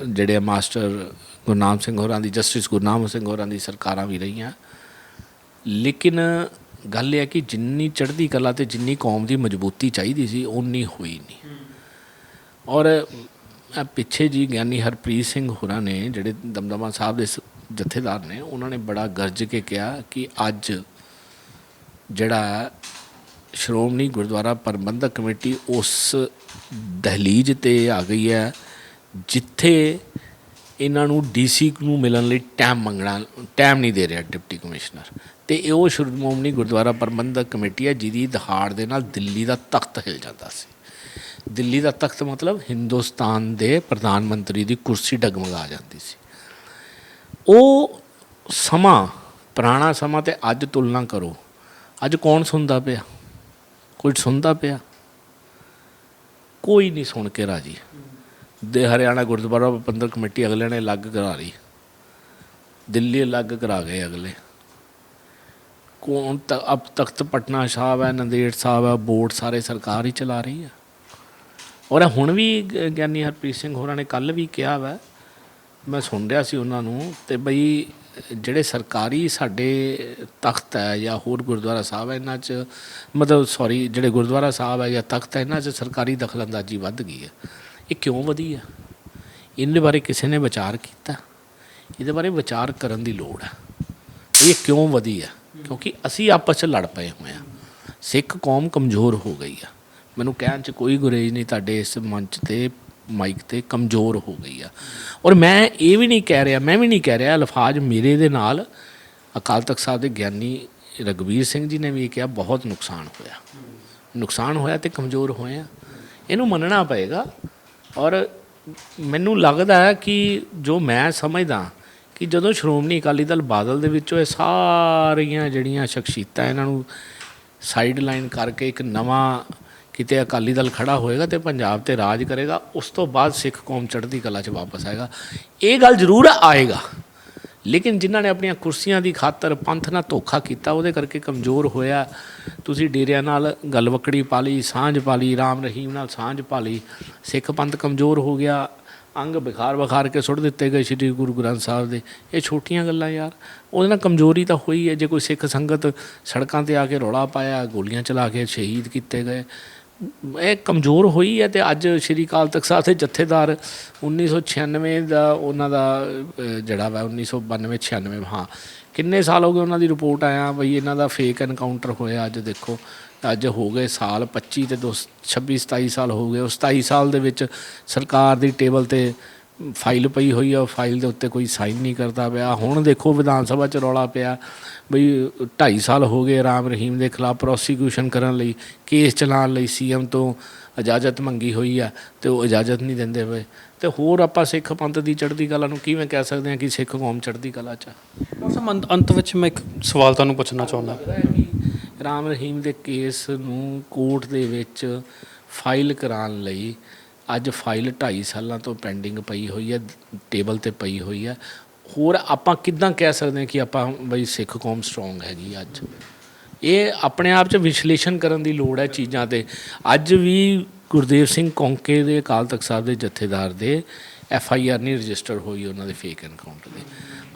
ਜਿਹੜੇ ਮਾਸਟਰ ਗੁਰਨਾਮ ਸਿੰਘ ਹੋਰਾਂ ਦੀ, ਜਸਟਿਸ ਗੁਰਨਾਮ ਸਿੰਘ ਹੋਰਾਂ ਦੀ ਸਰਕਾਰਾਂ ਵੀ ਰਹੀਆਂ। ਲੇਕਿਨ ਗੱਲ ਇਹ ਹੈ ਕਿ ਜਿੰਨੀ ਚੜ੍ਹਦੀ ਕਲਾ ਤੇ ਜਿੰਨੀ ਕੌਮ ਦੀ ਮਜ਼ਬੂਤੀ ਚਾਹੀਦੀ ਸੀ ਉਨੀ ਹੋਈ ਨਹੀਂ ਔਰ ਇਹ ਪਿੱਛੇ ਜੀ ਗਿਆਨੀ ਹਰਪ੍ਰੀਤ ਸਿੰਘ ਹੋਰਾਂ ਨੇ, ਜਿਹੜੇ ਦਮਦਮਾ ਸਾਹਿਬ ਦੇ ਸ- ਜਥੇਦਾਰ ਨੇ, ਉਹਨਾਂ ਨੇ ਬੜਾ ਗਰਜ ਕੇ ਕਿਹਾ ਕਿ ਅੱਜ ਜਿਹੜਾ ਸ਼੍ਰੋਮਣੀ ਗੁਰਦੁਆਰਾ ਪ੍ਰਬੰਧਕ ਕਮੇਟੀ ਉਸ ਦਹਲੀਜ਼ ਤੇ ਆ ਗਈ ਹੈ, ਜਿੱਥੇ ਇਹਨਾਂ ਨੂੰ ਡੀਸੀ ਨੂੰ ਮਿਲਣ ਲਈ ਟਾਈਮ ਮੰਗਣਾ ਟਾਈਮ ਨਹੀਂ ਦੇ ਰਿਹਾ ਡਿਪਟੀ ਕਮਿਸ਼ਨਰ। ਤੇ ਇਹ ਉਹ ਸ਼੍ਰੋਮਣੀ ਗੁਰਦੁਆਰਾ ਪ੍ਰਬੰਧਕ ਕਮੇਟੀ ਹੈ, ਜਿਹਦੀ ਦਹਾੜ ਦੇ ਨਾਲ ਦਿੱਲੀ ਦਾ ਤਖਤ ਹਿਲ ਜਾਂਦਾ ਸੀ। ਦਿੱਲੀ ਦਾ ਤਖਤ ਮਤਲਬ ਹਿੰਦੁਸਤਾਨ ਦੇ ਪ੍ਰਧਾਨ ਮੰਤਰੀ ਦੀ ਕੁਰਸੀ ਡਗਮਗਾ ਜਾਂਦੀ ਸੀ। ਉਹ ਸਮਾਂ, ਪੁਰਾਣਾ ਸਮਾਂ ਤੇ ਅੱਜ ਤੁਲਨਾ ਕਰੋ, ਅੱਜ ਕੌਣ ਸੁਣਦਾ ਪਿਆ? ਕੋਈ ਸੁਣਦਾ ਪਿਆ? ਕੋਈ ਨਹੀਂ ਸੁਣ ਕੇ ਰਾਜੀ। ਦੇ ਹਰਿਆਣਾ ਗੁਰਦੁਆਰਾ ਪ੍ਰਬੰਧਕ ਕਮੇਟੀ ਅਗਲੇ ਨੇ ਅਲੱਗ ਕਰਾ ਲਈ। ਦਿੱਲੀ ਅਲੱਗ ਕਰਾ ਗਏ ਅਗਲੇ। ਕੌਣ ਤੱਕ ਅਬ ਤਖਤ ਪਟਨਾ ਸਾਹਿਬ ਹੈ, ਨੰਦੇੜ ਸਾਹਿਬ ਹੈ, ਬੋਰਡ ਸਾਰੇ ਸਰਕਾਰ ਹੀ ਚਲਾ ਰਹੀ ਹੈ। ਔਰ ਹੁਣ ਵੀ ਗਿਆਨੀ ਹਰਪ੍ਰੀਤ ਸਿੰਘ ਹੋਰਾਂ ਨੇ ਕੱਲ ਵੀ ਕਿਹਾ ਵਾ, ਮੈਂ ਸੁਣ ਰਿਹਾ ਸੀ ਉਹਨਾਂ ਨੂੰ, ਤੇ ਬਈ ਜਿਹੜੇ ਸਰਕਾਰੀ ਸਾਡੇ ਤਖਤ ਹੈ ਜਾਂ ਹੋਰ ਗੁਰਦੁਆਰਾ ਸਾਹਿਬ ਹੈ, ਇਹਨਾਂ 'ਚ ਮਤਲਬ ਸੌਰੀ ਜਿਹੜੇ ਗੁਰਦੁਆਰਾ ਸਾਹਿਬ ਹੈ ਜਾਂ ਤਖਤ ਹੈ, ਇਹਨਾਂ 'ਚ ਸਰਕਾਰੀ ਦਖਲਅੰਦਾਜ਼ੀ ਵੱਧ ਗਈ ਹੈ। ਇਹ ਕਿਉਂ ਵਧੀ ਹੈ ਇਹਦੇ ਬਾਰੇ ਕਿਸੇ ਨੇ ਵਿਚਾਰ ਕੀਤਾ? ਇਹਦੇ ਬਾਰੇ ਵਿਚਾਰ ਕਰਨ ਦੀ ਲੋੜ ਹੈ। ਇਹ ਕਿਉਂ ਵਧੀ ਹੈ ਕਿਉਂਕਿ ਅਸੀਂ ਆਪਸ 'ਚ ਲੜ ਪਏ ਹੋਏ ਆ ਸਿੱਖ ਕੌਮ ਕਮਜ਼ੋਰ ਹੋ ਗਈ ਆ। ਮੈਨੂੰ ਕਹਿਣ 'ਚ ਕੋਈ ਗੁਰੇਜ਼ ਨਹੀਂ, ਤੁਹਾਡੇ ਇਸ ਮੰਚ ਤੇ, ਮਾਈਕ ਤੇ ਕਮਜ਼ੋਰ ਹੋ ਗਈ ਆ। ਔਰ ਮੈਂ ਇਹ ਵੀ ਨਹੀਂ ਕਹਿ ਰਿਹਾ, ਮੈਂ ਵੀ ਨਹੀਂ ਕਹਿ ਰਿਹਾ, ਅਲਫਾਜ਼ ਮੇਰੇ ਦੇ ਨਾਲ ਅਕਾਲ ਤਖਤ ਸਾਹਿਬ ਦੇ ਗਿਆਨੀ ਰਗਵੀਰ ਸਿੰਘ ਜੀ ਨੇ ਵੀ ਇਹ ਕਿਹਾ, ਬਹੁਤ ਨੁਕਸਾਨ ਹੋਇਆ। ਨੁਕਸਾਨ ਹੋਇਆ ਤੇ ਕਮਜ਼ੋਰ ਹੋਏ ਆ। ਇਹਨੂੰ ਮੰਨਣਾ ਪਏਗਾ ਔਰ ਮੈਨੂੰ ਲੱਗਦਾ ਹੈ ਕਿ ਜੋ ਮੈਂ ਸਮਝਦਾ ਕਿ ਜਦੋਂ ਸ਼੍ਰੋਮਣੀ ਅਕਾਲੀ ਦਲ ਬਾਦਲ ਦੇ ਵਿੱਚੋਂ ਇਹ ਸਾਰੀਆਂ ਜਿਹੜੀਆਂ ਸ਼ਖਸੀਅਤਾਂ ਇਹਨਾਂ ਨੂੰ ਸਾਈਡ ਲਾਈਨ ਕਰਕੇ ਇੱਕ ਨਵਾਂ ਕਿਤੇ ਅਕਾਲੀ ਦਲ ਖੜਾ ਹੋਏਗਾ ਤੇ ਪੰਜਾਬ ਤੇ ਰਾਜ ਕਰੇਗਾ, ਉਸ ਤੋਂ ਬਾਅਦ ਸਿੱਖ ਕੌਮ ਚੜ੍ਹਦੀ ਕਲਾ 'ਚ ਵਾਪਸ ਆਏਗਾ। ਇਹ ਗੱਲ ਜ਼ਰੂਰ ਆਏਗਾ। ਲੇਕਿਨ ਜਿਨ੍ਹਾਂ ਨੇ ਆਪਣੀਆਂ ਕੁਰਸੀਆਂ ਦੀ ਖਾਤਰ ਪੰਥ ਨਾਲ ਧੋਖਾ ਕੀਤਾ, ਉਹਦੇ ਕਰਕੇ ਕਮਜ਼ੋਰ ਹੋਇਆ। ਤੁਸੀਂ ਡੇਰਿਆਂ ਨਾਲ ਗਲਵਕੜੀ ਪਾ ਲਈ, ਸਾਂਝ ਪਾ ਲਈ, ਰਾਮ ਰਹੀਮ ਨਾਲ ਸਾਂਝ ਪਾ ਲਈ। ਸਿੱਖ ਪੰਥ ਕਮਜ਼ੋਰ ਹੋ ਗਿਆ। ਅੰਗ ਵਿਖਾਰ ਵਿਖਾਰ ਕੇ ਸੁੱਟ ਦਿੱਤੇ ਗਏ ਸ੍ਰੀ ਗੁਰੂ ਗ੍ਰੰਥ ਸਾਹਿਬ ਦੇ। ਇਹ ਛੋਟੀਆਂ ਗੱਲਾਂ ਯਾਰ। ਉਹਦੇ ਨਾਲ ਕਮਜ਼ੋਰੀ ਤਾਂ ਹੋਈ ਹੈ। ਜੇ ਕੋਈ ਸਿੱਖ ਸੰਗਤ ਸੜਕਾਂ ਤੇ ਆ ਕੇ ਰੌਲਾ ਪਾਇਆ, ਗੋਲੀਆਂ ਚਲਾ ਕੇ ਸ਼ਹੀਦ ਕੀਤੇ ਗਏ ਇਹ ਕਮਜ਼ੋਰ ਹੋਈ ਹੈ ਤੇ ਅੱਜ ਸ਼੍ਰੀ ਅਕਾਲ ਤਖਤ ਸਾਹਿਬ ਦੇ ਜਥੇਦਾਰ 1996 ਦਾ ਉਹਨਾਂ ਦਾ ਜਿਹੜਾ ਵਾ 1992 96 ਹਾਂ। ਕਿੰਨੇ ਸਾਲ ਹੋ ਗਏ ਉਹਨਾਂ ਦੀ ਰਿਪੋਰਟ ਆਇਆ, ਬਈ ਇਹਨਾਂ ਦਾ ਫੇਕ ਐਨਕਾਊਂਟਰ ਹੋਇਆ ਅੱਜ ਦੇਖੋ। ਅੱਜ ਹੋ ਗਏ ਸਾਲ 25 ਤੇ ਦੋ 26 27 ਸਾਲ ਹੋ ਗਏ। ਉਹ 27 ਸਾਲ ਦੇ ਵਿੱਚ ਸਰਕਾਰ ਦੀ ਟੇਬਲ ਤੇ ਫਾਈਲ ਪਈ ਹੋਈ ਆ ਫਾਈਲ ਦੇ ਉੱਤੇ ਕੋਈ ਸਾਈਨ ਨਹੀਂ ਕਰਦਾ ਪਿਆ। ਹੁਣ ਦੇਖੋ ਵਿਧਾਨ ਸਭਾ ਚ ਰੌਲਾ ਪਿਆ ਬਈ 2.5 ਸਾਲ ਹੋ ਗਏ ਰਾਮ ਰਹੀਮ ਦੇ ਖਿਲਾਫ ਪ੍ਰੋਸੀਕਿਊਸ਼ਨ ਕਰਨ ਲਈ ਕੇਸ ਚਲਾਉਣ ਲਈ ਸੀਐਮ ਤੋਂ ਇਜਾਜ਼ਤ ਮੰਗੀ ਹੋਈ ਆ ਤੇ ਉਹ ਇਜਾਜ਼ਤ ਨਹੀਂ ਦਿੰਦੇ ਪਏ। ਤੇ ਹੋਰ ਆਪਾਂ ਸਿੱਖ ਪੰਥ ਦੀ ਚੜ੍ਹਦੀ ਕਲਾ ਨੂੰ ਕਿਵੇਂ ਕਹਿ ਸਕਦੇ ਹਾਂ ਕਿ ਸਿੱਖ ਕੌਮ ਚੜ੍ਹਦੀ ਕਲਾ 'ਚ ਅੰਤ- ਵਿੱਚ ਮੈਂ ਇੱਕ ਸਵਾਲ ਤੁਹਾਨੂੰ ਪੁੱਛਣਾ ਚਾਹੁੰਦਾ। ਰਾਮ ਰਹੀਮ ਦੇ ਕੇਸ ਨੂੰ ਕੋਰਟ ਦੇ ਵਿੱਚ ਫਾਈਲ ਕਰਾਉਣ ਲਈ ਅੱਜ ਫਾਈਲ 2.5 ਸਾਲਾਂ ਤੋਂ ਪੈਂਡਿੰਗ ਪਈ ਹੋਈ ਹੈ, ਟੇਬਲ ਤੇ ਪਈ ਹੋਈ ਹੈ। ਹੋਰ ਆਪਾਂ ਕਿੱਦਾਂ ਕਹਿ ਸਕਦੇ ਹਾਂ ਕਿ ਆਪਾਂ ਬਈ ਸਿੱਖ ਕੌਮ ਸਟਰੋਂਗ ਹੈਗੀ ਅੱਜ? ਇਹ ਆਪਣੇ ਆਪ 'ਚ ਵਿਸ਼ਲੇਸ਼ਣ ਕਰਨ ਦੀ ਲੋੜ ਹੈ ਚੀਜ਼ਾਂ ਤੇ। ਅੱਜ ਵੀ ਗੁਰਦੇਵ ਸਿੰਘ ਕੌਂਕੇ ਦੇ, ਅਕਾਲ ਤਖਤ ਸਾਹਿਬ ਦੇ ਜਥੇਦਾਰ ਦੇ ਐਫ ਆਈ ਆਰ ਨਹੀਂ ਰਜਿਸਟਰ ਹੋਈ ਉਹਨਾਂ ਦੇ ਫੇਕ ਅਕਾਊਂਟ ਦੇ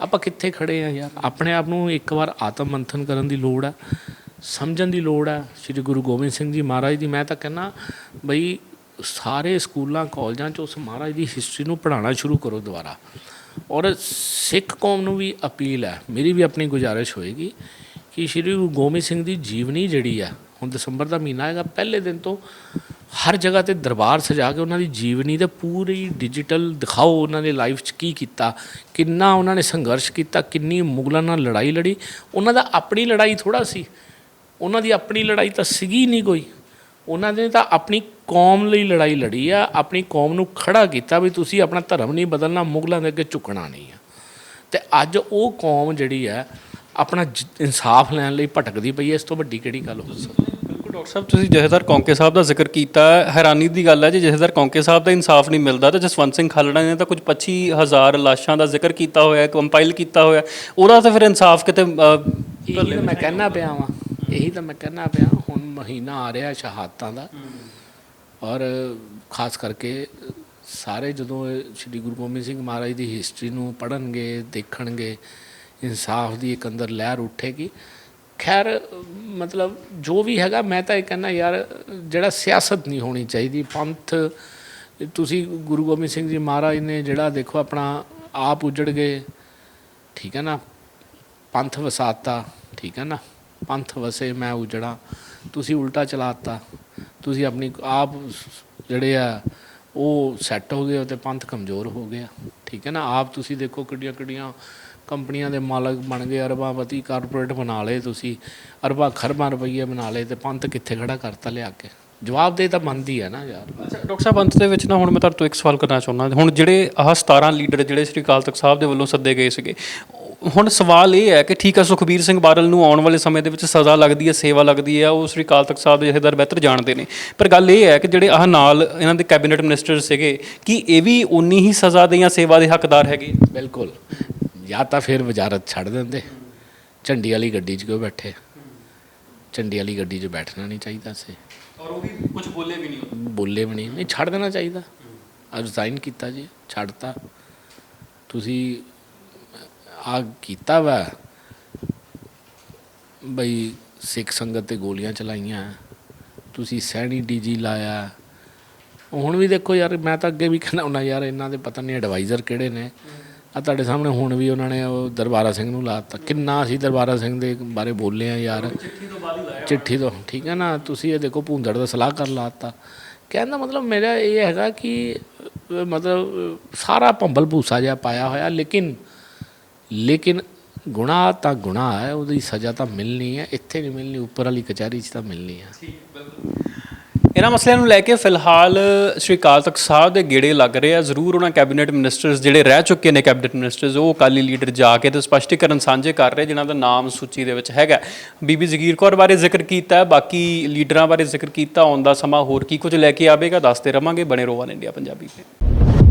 ਆਪਾਂ ਕਿੱਥੇ ਖੜੇ ਆ ਯਾਰ? ਆਪਣੇ ਆਪ ਨੂੰ ਇੱਕ ਵਾਰ ਆਤਮ ਮੰਥਨ ਕਰਨ ਦੀ ਲੋੜ ਆ, ਸਮਝਣ ਦੀ ਲੋੜ ਆ। ਸ੍ਰੀ ਗੁਰੂ ਗੋਬਿੰਦ ਸਿੰਘ ਜੀ ਮਹਾਰਾਜ ਦੀ ਮੈਂ ਤਾਂ ਕਹਿੰਨਾ ਬਈ ਸਾਰੇ ਸਕੂਲਾਂ, ਕਾਲਜਾਂ 'ਚ ਉਸ ਮਹਾਰਾਜ ਦੀ ਹਿਸਟਰੀ ਨੂੰ ਪੜ੍ਹਾਉਣਾ ਸ਼ੁਰੂ ਕਰੋ ਦੁਬਾਰਾ। ਔਰ ਸਿੱਖ ਕੌਮ ਨੂੰ ਵੀ ਅਪੀਲ ਹੈ, ਮੇਰੀ ਵੀ ਆਪਣੀ ਗੁਜ਼ਾਰਿਸ਼ ਹੋਏਗੀ ਕਿ ਸ਼੍ਰੀ ਗੁਰੂ ਗੋਬਿੰਦ ਸਿੰਘ ਦੀ ਜੀਵਨੀ ਜਿਹੜੀ ਆ ਹੁਣ ਦਸੰਬਰ ਦਾ ਮਹੀਨਾ ਹੈਗਾ, ਪਹਿਲੇ ਦਿਨ ਤੋਂ ਹਰ ਜਗ੍ਹਾ ਤੇ ਦਰਬਾਰ ਸਜਾ ਕੇ ਉਹਨਾਂ ਦੀ ਜੀਵਨੀ ਤੇ ਪੂਰੀ ਡਿਜੀਟਲ ਦਿਖਾਓ ਉਹਨਾਂ ਨੇ ਲਾਈਫ 'ਚ ਕੀ ਕੀਤਾ, ਕਿੰਨਾ ਉਹਨਾਂ ਨੇ ਸੰਘਰਸ਼ ਕੀਤਾ, ਕਿੰਨੀ ਮੁਗਲਾਂ ਨਾਲ ਲੜਾਈ ਲੜੀ। ਉਹਨਾਂ ਦਾ ਆਪਣੀ ਲੜਾਈ ਥੋੜਾ ਸੀ, ਉਹਨਾਂ ਦੀ ਆਪਣੀ ਲੜਾਈ ਤਾਂ ਸੀਗੀ ਨਹੀਂ ਕੋਈ। ਉਹਨਾਂ ਨੇ ਤਾਂ ਆਪਣੀ ਕੌਮ ਲਈ ਲੜਾਈ ਲੜੀ ਆ ਆਪਣੀ ਕੌਮ ਨੂੰ ਖੜਾ ਕੀਤਾ ਵੀ ਤੁਸੀਂ ਆਪਣਾ ਧਰਮ ਨਹੀਂ ਬਦਲਣਾ ਮੁਗਲਾਂ ਦੇ ਅੱਗੇ ਝੁਕਣਾ ਨਹੀਂ ਆ। ਤੇ ਅੱਜ ਉਹ ਕੌਮ ਜਿਹੜੀ ਹੈ ਆਪਣਾ ਇਨਸਾਫ ਲੈਣ ਲਈ ਭਟਕਦੀ ਪਈ ਹੈ ਇਸ ਤੋਂ ਵੱਡੀ ਕਿਹੜੀ ਗੱਲ ਹੋ ਸਕਦੀ? ਬਿਲਕੁਲ ਡਾਕਟਰ ਸਾਹਿਬ ਤੁਸੀਂ ਜਥੇਦਾਰ ਕੌਂਕੇ ਸਾਹਿਬ ਦਾ ਜ਼ਿਕਰ ਕੀਤਾ ਹੈਰਾਨੀ ਦੀ ਗੱਲ ਹੈ ਜੇ ਜਥੇਦਾਰ ਕੌਂਕੇ ਸਾਹਿਬ ਦਾ ਇਨਸਾਫ ਨਹੀਂ ਮਿਲਦਾ ਤਾਂ ਜਸਵੰਤ ਸਿੰਘ ਖਾਲੜਾ ਨੇ ਤਾਂ ਕੁਝ 25000 ਲਾਸ਼ਾਂ ਦਾ ਜ਼ਿਕਰ ਕੀਤਾ ਹੋਇਆ ਕੰਪਾਈਲ ਕੀਤਾ ਹੋਇਆ। ਉਹਦਾ ਤਾਂ ਫਿਰ ਇਨਸਾਫ ਕਿਤੇ ਮੈਂ ਕਹਿਣਾ ਪਿਆ ਵਾਂ। ਇਹੀ ਤਾਂ ਮੈਂ ਕਹਿਣਾ ਪਿਆ, ਹੁਣ ਮਹੀਨਾ ਆ ਰਿਹਾ ਸ਼ਹਾਦਤਾਂ ਦਾ। ਔਰ ਖਾਸ ਕਰਕੇ ਸਾਰੇ ਜਦੋਂ ਇਹ ਸ਼੍ਰੀ ਗੁਰੂ ਗੋਬਿੰਦ ਸਿੰਘ ਮਹਾਰਾਜ ਦੀ ਹਿਸਟਰੀ ਨੂੰ ਪੜ੍ਹਨਗੇ, ਦੇਖਣਗੇ, ਇਨਸਾਫ ਦੀ ਇੱਕ ਅੰਦਰ ਲਹਿਰ ਉੱਠੇਗੀ। ਖੈਰ, ਮਤਲਬ ਜੋ ਵੀ ਹੈਗਾ, ਮੈਂ ਤਾਂ ਇਹ ਕਹਿੰਦਾ ਯਾਰ, ਜਿਹੜਾ ਸਿਆਸਤ ਨਹੀਂ ਹੋਣੀ ਚਾਹੀਦੀ। ਪੰਥ, ਤੁਸੀਂ ਗੁਰੂ ਗੋਬਿੰਦ ਸਿੰਘ ਜੀ ਮਹਾਰਾਜ ਨੇ ਜਿਹੜਾ ਦੇਖੋ ਆਪਣਾ ਆਪ ਉਜੜ ਗਏ, ਠੀਕ ਹੈ ਨਾ? ਪੰਥ ਵਸਾਤਾ, ਠੀਕ ਹੈ ਨਾ? ਪੰਥ ਵਸੇ ਮੈਂ ਉਜੜਾ। ਤੁਸੀਂ ਉਲਟਾ ਚਲਾਤਾ। ਤੁਸੀਂ ਆਪਣੀ, ਆਪ ਜਿਹੜੇ ਆ, ਉਹ ਸੈੱਟ ਹੋ ਗਏ ਤੇ ਪੰਥ ਕਮਜ਼ੋਰ ਹੋ ਗਿਆ। ਠੀਕ ਹੈ ਨਾ? ਆਪ ਤੁਸੀਂ ਦੇਖੋ ਕਿੱਡੀਆਂ ਕਿੱਡੀਆਂ ਕੰਪਨੀਆਂ ਦੇ ਮਾਲਕ ਬਣ ਗਏ। ਅਰਬਾਪਤੀ ਕਾਰਪੋਰੇਟ ਬਣਾ ਲਏ ਤੁਸੀਂ। ਅਰਬਾਂ ਖਰਬਾਂ ਰੁਪਈਏ ਬਣਾ ਲਏ ਤੇ ਪੰਥ ਕਿੱਥੇ ਖੜਾ ਕਰਤਾ ਲਿਆ ਕੇ? ਜਵਾਬ ਦੇ ਤਾਂ ਮੰਨਦੀ ਹੈ ਨਾ ਯਾਰ। ਡਾਕਟਰ ਸਾਹਿਬ ਅੰਤ ਦੇ ਵਿੱਚ ਨਾ ਹੁਣ ਮੈਂ ਤੁਹਾਡੇ ਤੋਂ ਇੱਕ ਸਵਾਲ ਕਰਨਾ ਚਾਹੁੰਦਾ। ਹੁਣ ਜਿਹੜੇ ਆਹ 17 ਲੀਡਰ ਜਿਹੜੇ ਸ੍ਰੀ ਅਕਾਲ ਤਖਤ ਸਾਹਿਬ ਦੇ ਵੱਲੋਂ ਸੱਦੇ ਗਏ ਸੀਗੇ ਹੁਣ ਸਵਾਲ ਇਹ ਹੈ ਕਿ ਠੀਕ ਹੈ ਸੁਖਬੀਰ ਸਿੰਘ ਬਾਦਲ ਨੂੰ ਆਉਣ ਵਾਲੇ ਸਮੇਂ ਦੇ ਵਿੱਚ ਸਜ਼ਾ ਲੱਗਦੀ ਹੈ ਸੇਵਾ ਲੱਗਦੀ ਹੈ ਉਹ ਸ੍ਰੀ ਅਕਾਲ ਤਖਤ ਸਾਹਿਬ ਦੇ ਜਥੇਦਾਰ ਬਿਹਤਰ ਜਾਣਦੇ ਨੇ। ਪਰ ਗੱਲ ਇਹ ਹੈ ਕਿ ਜਿਹੜੇ ਆਹ ਨਾਲ ਇਹਨਾਂ ਦੇ ਕੈਬਨਿਟ ਮਿਨਿਸਟਰ ਸੀਗੇ ਕਿ ਇਹ ਵੀ ਉਨੀ ਹੀ ਸਜ਼ਾ ਦੇ ਜਾਂ ਸੇਵਾ ਦੇ ਹੱਕਦਾਰ ਹੈਗੇ? ਬਿਲਕੁਲ। ਜਾਂ ਤਾਂ ਫਿਰ ਵਜ਼ਾਰਤ ਛੱਡ ਦਿੰਦੇ। ਝੰਡੀ ਵਾਲੀ ਗੱਡੀ 'ਚ ਕਿਉਂ ਬੈਠੇ? ਝੰਡੀ ਵਾਲੀ ਗੱਡੀ 'ਚ ਬੈਠਣਾ ਨਹੀਂ ਚਾਹੀਦਾ ਸੀ। ਔਰ ਉਹ ਵੀ ਕੁਝ ਬੋਲੇ ਵੀ ਨਹੀਂ ਬੋਲੇ ਵੀ ਨਹੀਂ। ਨਹੀਂ ਛੱਡ ਦੇਣਾ ਚਾਹੀਦਾ। ਰਿਜ਼ਾਈਨ ਕੀਤਾ ਜੀ ਛੱਡਤਾ। ਤੁਸੀਂ ਆ ਕੀਤਾ ਵਾ। ਬਈ ਸਿੱਖ ਸੰਗਤ ਤੇ ਗੋਲੀਆਂ ਚਲਾਈਆਂ। ਤੁਸੀਂ ਸੈਣੀ ਡੀਜੀ ਲਾਇਆ। ਹੁਣ ਵੀ ਦੇਖੋ ਯਾਰ, ਮੈਂ ਤਾਂ ਅੱਗੇ ਵੀ ਕਹਿੰਦਾ ਹੁੰਦਾ ਯਾਰ, ਇਹਨਾਂ ਦੇ ਪਤਾ ਨਹੀਂ ਐਡਵਾਈਜ਼ਰ ਕਿਹੜੇ ਨੇ। ਆ ਤੁਹਾਡੇ ਸਾਹਮਣੇ ਹੁਣ ਵੀ ਉਹਨਾਂ ਨੇ ਉਹ ਦਰਬਾਰਾ ਸਿੰਘ ਨੂੰ ਲਾਤਾ। ਕਿੰਨਾ ਅਸੀਂ ਦਰਬਾਰਾ ਸਿੰਘ ਦੇ ਬਾਰੇ ਬੋਲੇ ਆ ਯਾਰ। ਚਿੱਠੀ ਤੋਂ ਠੀਕ ਹੈ ਨਾ? ਤੁਸੀਂ ਇਹ ਦੇਖੋ, ਭੂੰਦੜ ਦਾ ਸਲਾਹ ਕਰ ਲਾਤਾ। ਕਹਿਣ ਦਾ ਮਤਲਬ ਮੇਰਾ ਇਹ ਹੈਗਾ ਕਿ, ਮਤਲਬ ਸਾਰਾ ਭੰਬਲ ਭੂਸਾ ਜਿਹਾ ਪਾਇਆ ਹੋਇਆ, ਲੇਕਿਨ ਲੇਕਿਨ ਗੁਨਾਹ ਤਾਂ ਗੁਨਾਹ ਹੈ, ਉਹਦੀ ਸਜ਼ਾ ਤਾਂ ਮਿਲਣੀ ਹੈ, ਇੱਥੇ ਨਹੀਂ ਮਿਲਣੀ, ਉੱਪਰ ਵਾਲੀ ਕਚਹਿਰੀ 'ਚ ਤਾਂ ਮਿਲਣੀ ਹੈ। ਇਹਨਾਂ ਮਸਲਿਆਂ ਨੂੰ ਲੈ ਕੇ ਫਿਲਹਾਲ ਸ਼੍ਰੀ ਅਕਾਲ ਤਖਤ ਸਾਹਿਬ ਦੇ ਗੇੜੇ ਲੱਗ ਰਹੇ ਆ। ਜ਼ਰੂਰ ਉਹਨਾਂ ਕੈਬਨਿਟ ਮਿਨਿਸਟਰਸ ਜਿਹੜੇ ਰਹਿ ਚੁੱਕੇ ਨੇ ਕੈਬਨਿਟ ਮਿਨਿਸਟਰਸ, ਉਹ ਅਕਾਲੀ ਲੀਡਰ ਜਾ ਕੇ ਤੇ ਸਪਸ਼ਟੀਕਰਨ ਸਾਂਝੇ ਕਰ ਰਹੇ, ਜਿਨ੍ਹਾਂ ਦਾ ਨਾਮ ਸੂਚੀ ਦੇ ਵਿੱਚ ਹੈਗਾ। ਬੀਬੀ ਜ਼ਗੀਰ ਕੌਰ ਬਾਰੇ ਜ਼ਿਕਰ ਕੀਤਾ, ਬਾਕੀ ਲੀਡਰਾਂ ਬਾਰੇ ਜ਼ਿਕਰ ਕੀਤਾ ਆਉਂਦਾ ਸਮਾਂ ਹੋਰ ਕੀ ਕੁਝ ਲੈ ਕੇ ਆਵੇਗਾ, ਦੱਸਦੇ ਰਵਾਂਗੇ। ਬਣੇ ਰੋਵਾਨ ਇੰਡੀਆ ਪੰਜਾਬੀ ਤੇ।